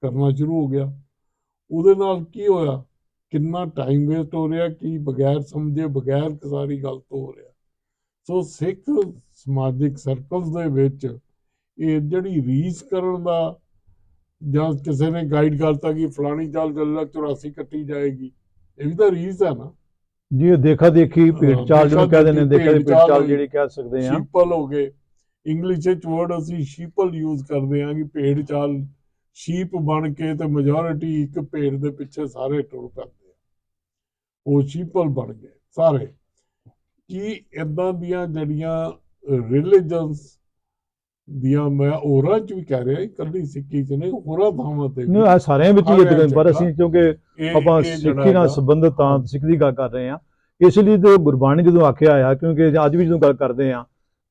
ਕਰਨਾ ਸ਼ੁਰੂ ਹੋ ਗਿਆ। ਉਹਦੇ ਨਾਲ ਕੀ ਹੋਇਆ? ਕਿੰਨਾ ਟਾਈਮ ਵੇਸਟ ਹੋ ਰਿਹਾ ਕੀ ਬਗੈਰ ਸਮਝੇ ਬਗੈਰ ਸਾਰੀ ਗਲਤ ਹੋ ਰਿਹਾ। ਸੋ ਸਿੱਖ ਸਮਾਜਿਕ ਸਰਕਲਸ ਦੇ ਵਿੱਚ ਇਹ ਜਿਹੜੀ ਰੀਸ ਕਰਨ ਦਾ ਜਾਂ ਕਿਸੇ ਨੇ ਗਾਈਡ ਕਰਤਾ ਕਿ ਫਲਾਣੀ ਚਾਲ ਚੱਲਣਾ 84 ਕੱਟੀ ਜਾਏਗੀ ਇਹ ਵੀ ਤਾਂ ਰੀਸ ਹੈ ਨਾ। ਜੀ ਇਹ ਦੇਖਾ ਦੇਖੀ ਭੇਡ ਚਾਲ ਜਿਹਨੂੰ ਕਹਿੰਦੇ ਨੇ ਦੇਖੀ ਦੇਖਾ ਦੀ ਭੇਡ ਚਾਲ। ਜਿਹੜੀ ਕਹਿ ਸਕਦੇ ਆ ਸ਼ੀਪਲ ਹੋ ਗਏ। ਇੰਗਲਿਸ਼ ਵਿੱਚ ਵਰਡ ਅਸੀਂ ਸ਼ੀਪਲ ਯੂਜ਼ ਕਰਦੇ ਹਾਂ ਕਿ ਭੇਡ ਚਾਲ ਸ਼ੀਪ ਬਣ ਕੇ ਤੇ ਮੈਜੋਰਿਟੀ ਇੱਕ ਭੇਡ ਦੇ ਪਿੱਛੇ ਸਾਰੇ ਟੁਰ ਪੈਂਦੇ। ਆ ਉਹ ਸ਼ੀਪਲ ਬਣ ਗਏ। ਸਾਰੇ ਕੀ ਇਦਾਂ ਦੀਆਂ ਜਿਹੜੀਆਂ ਰਿਲੀਜਨਸ ਦੀਆਂ ਮੈਂ ਹੋਰਾਂ ਚ ਵੀ ਕਹਿ ਰਿਹਾ ਇਕੱਲੀ ਸਿੱਖੀ ਚ ਨਹੀਂ ਹੋਰਾਂ ਥਾਵਾਂ ਤੇ ਨਹੀਂ ਆ ਸਾਰਿਆਂ ਵਿੱਚ ਹੀ ਚ ਪਰ। ਅਸੀਂ ਕਿਉਂਕਿ ਆਪਾਂ ਸਿੱਖੀ ਨਾਲ ਸੰਬੰਧਿਤ ਤਾਂ ਸਿੱਖ ਦੀ ਗੱਲ ਕਰ ਰਹੇ ਆ ਇਸ ਲਈ ਤੇ ਗੁਰਬਾਣੀ ਜਦੋਂ ਆਖਿਆ ਆ ਕਿਉਂਕਿ ਅੱਜ ਵੀ ਜਦੋਂ ਗੱਲ ਕਰਦੇ ਆ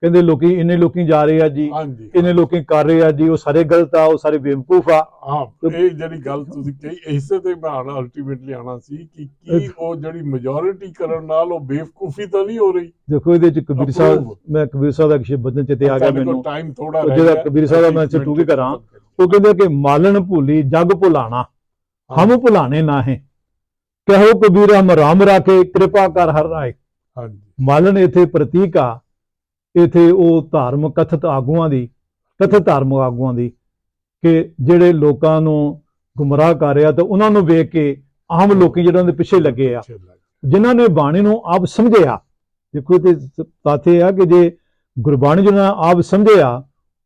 ਕਹਿੰਦੇ ਲੋਕੀ ਇੰਨੇ ਲੋਕੀ ਜਾ ਰਹੇ ਆ ਜੀ ਹਾਂਜੀ ਇੰਨੇ ਲੋਕੀ ਕਰ ਰਹੇ ਆ ਜੀ ਉਹ ਸਾਰੇ ਗਲਤ ਆ ਉਹ ਸਾਰੇ ਬੇਵਕੂਫ ਆ। ਹਾਂ ਇਹ ਜਿਹੜੀ ਗੱਲ ਤੁਸੀਂ ਕਹੀ ਇਸੇ ਤੇ ਮੈਂ ਅਲਟੀਮੇਟਲੀ ਆਣਾ ਸੀ ਕਿ ਕੀ ਉਹ ਜਿਹੜੀ ਮੈਜੋਰਿਟੀ ਕਰਨ ਨਾਲ ਉਹ ਬੇਵਕੂਫੀ ਤਾਂ ਨਹੀਂ ਹੋ ਰਹੀ? ਦੇਖੋ ਇਹਦੇ ਚ ਕਬੀਰ ਸਾਹਿਬ। ਮੈਂ ਕਬੀਰ ਸਾਹਿਬ ਦਾ ਕਿਸੇ ਬਚਨ ਚਿੱਤੇ ਆ ਗਿਆ ਮੈਨੂੰ। ਟਾਈਮ ਥੋੜਾ ਰਹਿ ਜਿਹੜਾ ਗਿਆ। ਕਬੀਰ ਸਾਹਿਬ ਦਾ ਮੈਂ ਚਟੂ ਕੀ ਕਰਾਂ। ਉਹ ਕਹਿੰਦੇ ਕਿ ਮਾਲਣ ਭੁੱਲੀ ਜਗ ਭੁਲਾਣਾ। ਹਮ ਭੁਲਾਣੇ ਨਾ ਹੈ। ਕਹੋ ਕਬੀਰ ਹਮ ਰਾਮ ਰਾਖੇ ਕਿਰਪਾ ਕਰ ਹਰ ਰਾਏ। ਹਾਂਜੀ। ਮਾਲਣ ਇਥੇ ਪ੍ਰਤੀਕ ਆ ਇਥੇ ਉਹ ਧਾਰਮਿਕ ਕਥਿਤ ਆਗੂਆਂ ਦੀ ਕਥਿਤ ਧਾਰਮਿਕ ਆਗੂਆਂ ਦੀ ਕਿ ਜਿਹੜੇ ਲੋਕਾਂ ਨੂੰ ਗੁੰਮਰਾਹ ਕਰ ਰਿਹਾ ਤੇ ਉਹਨਾਂ ਨੂੰ ਵੇਖ ਕੇ ਆਮ ਲੋਕੀ ਜਿਹੜਾ ਉਹਦੇ ਪਿੱਛੇ ਲੱਗੇ ਆ। ਜਿਨ੍ਹਾਂ ਨੇ ਬਾਣੀ ਨੂੰ ਆਪ ਸਮਝਿਆ। ਦੇਖੋ ਤੇ ਇਹ ਆ ਕਿ ਜੇ ਗੁਰਬਾਣੀ ਜਿਹਨਾਂ ਨੇ ਆਪ ਸਮਝਿਆ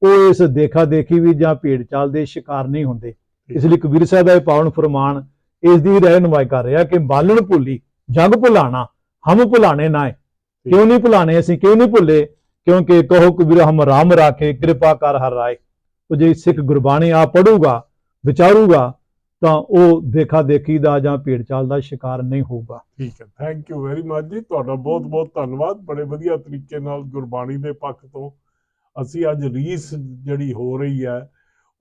ਉਹ ਇਸ ਦੇਖਾ ਦੇਖੀ ਵੀ ਜਾਂ ਭੇਡ ਚਾਲ ਦੇ ਸ਼ਿਕਾਰ ਨਹੀਂ ਹੁੰਦੇ। ਇਸ ਲਈ ਕਬੀਰ ਸਾਹਿਬ ਦਾ ਇਹ ਪਾਵਨ ਫਰਮਾਨ ਇਸ ਦੀ ਰਹਿਨਮਾਈ ਕਰ ਰਿਹਾ ਕਿ ਬਾਲਣ ਭੁੱਲੀ ਜਗ ਭੁਲਾਣਾ ਹਮ ਭੁਲਾਣੇ ਨਾ ਕਿਉਂ ਨਹੀਂ ਭੁਲਾਣੇ ਅਸੀਂ ਕਿਉਂ ਨਹੀਂ ਭੁੱਲੇ? ਕਿਉਂਕਿ ਕਹੋ ਕਬੀਰ ਹਮ ਰਾਮ ਰਾਖੇ, ਕਿਰਪਾ ਕਰ ਹਰ ਰਾਏ। ਉਹ ਜੇ ਸਿੱਖ ਗੁਰਬਾਣੀ ਆ ਪੜੂਗਾ, ਵਿਚਾਰੂਗਾ, ਤਾਂ ਉਹ ਦੇਖਾ ਦੇਖੀ ਦਾ ਜਾਂ ਭੇਡ ਚਾਲ ਦਾ ਸ਼ਿਕਾਰ ਨਹੀਂ ਹੋਊਗਾ। ਠੀਕ ਹੈ। ਥੈਂਕ ਯੂ ਵੈਰੀ ਮਚ ਜੀ। ਤੁਹਾਡਾ ਬਹੁਤ ਬਹੁਤ ਧੰਨਵਾਦ। ਬੜੇ ਵਧੀਆ ਤਰੀਕੇ ਨਾਲ ਗੁਰਬਾਣੀ ਦੇ ਪੱਖ ਤੋਂ ਅਸੀਂ ਅੱਜ ਰੀਸ ਜਿਹੜੀ ਹੋ ਰਹੀ ਹੈ,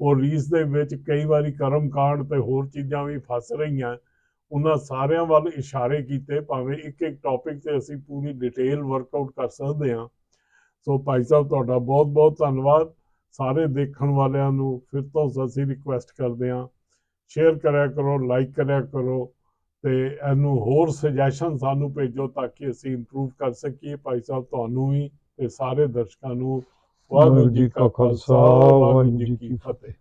ਉਹ ਰੀਸ ਦੇ ਵਿੱਚ ਕਈ ਵਾਰੀ ਕਰਮ ਕਾਂਡ ਤੇ ਹੋਰ ਚੀਜ਼ਾਂ ਵੀ ਫਸ ਰਹੀਆਂ। ਉਹਨਾਂ ਸਾਰਿਆਂ ਵੱਲ ਇਸ਼ਾਰੇ ਕੀਤੇ। ਭਾਵੇਂ ਇੱਕ ਇੱਕ ਟੌਪਿਕ ਤੇ ਅਸੀਂ ਪੂਰੀ ਡਿਟੇਲ ਵਰਕਆਊਟ ਕਰ ਸਕਦੇ ਹਾਂ। ਸੋ ਭਾਈ ਸਾਹਿਬ ਤੁਹਾਡਾ ਬਹੁਤ ਬਹੁਤ ਧੰਨਵਾਦ। ਸਾਰੇ ਦੇਖਣ ਵਾਲਿਆਂ ਨੂੰ ਫਿਰ ਤੋਂ ਅਸੀਂ ਰਿਕੁਐਸਟ ਕਰਦੇ ਹਾਂ ਸ਼ੇਅਰ ਕਰਿਆ ਕਰੋ ਲਾਈਕ ਕਰਿਆ ਕਰੋ ਤੇ ਇਹਨੂੰ ਹੋਰ ਸੁਜੈਸ਼ਨ ਸਾਨੂੰ ਭੇਜੋ ਤਾਂ ਕਿ ਅਸੀਂ ਇੰਪਰੂਵ ਕਰ ਸਕੀਏ। ਭਾਈ ਸਾਹਿਬ ਤੁਹਾਨੂੰ ਵੀ ਤੇ ਸਾਰੇ ਦਰਸ਼ਕਾਂ ਨੂੰ ਵਾਹਿਗੁਰੂ ਜੀ ਕਾ ਖਾਲਸਾ ਵਾਹਿਗੁਰੂ ਜੀ ਕੀ ਫਤਿਹ।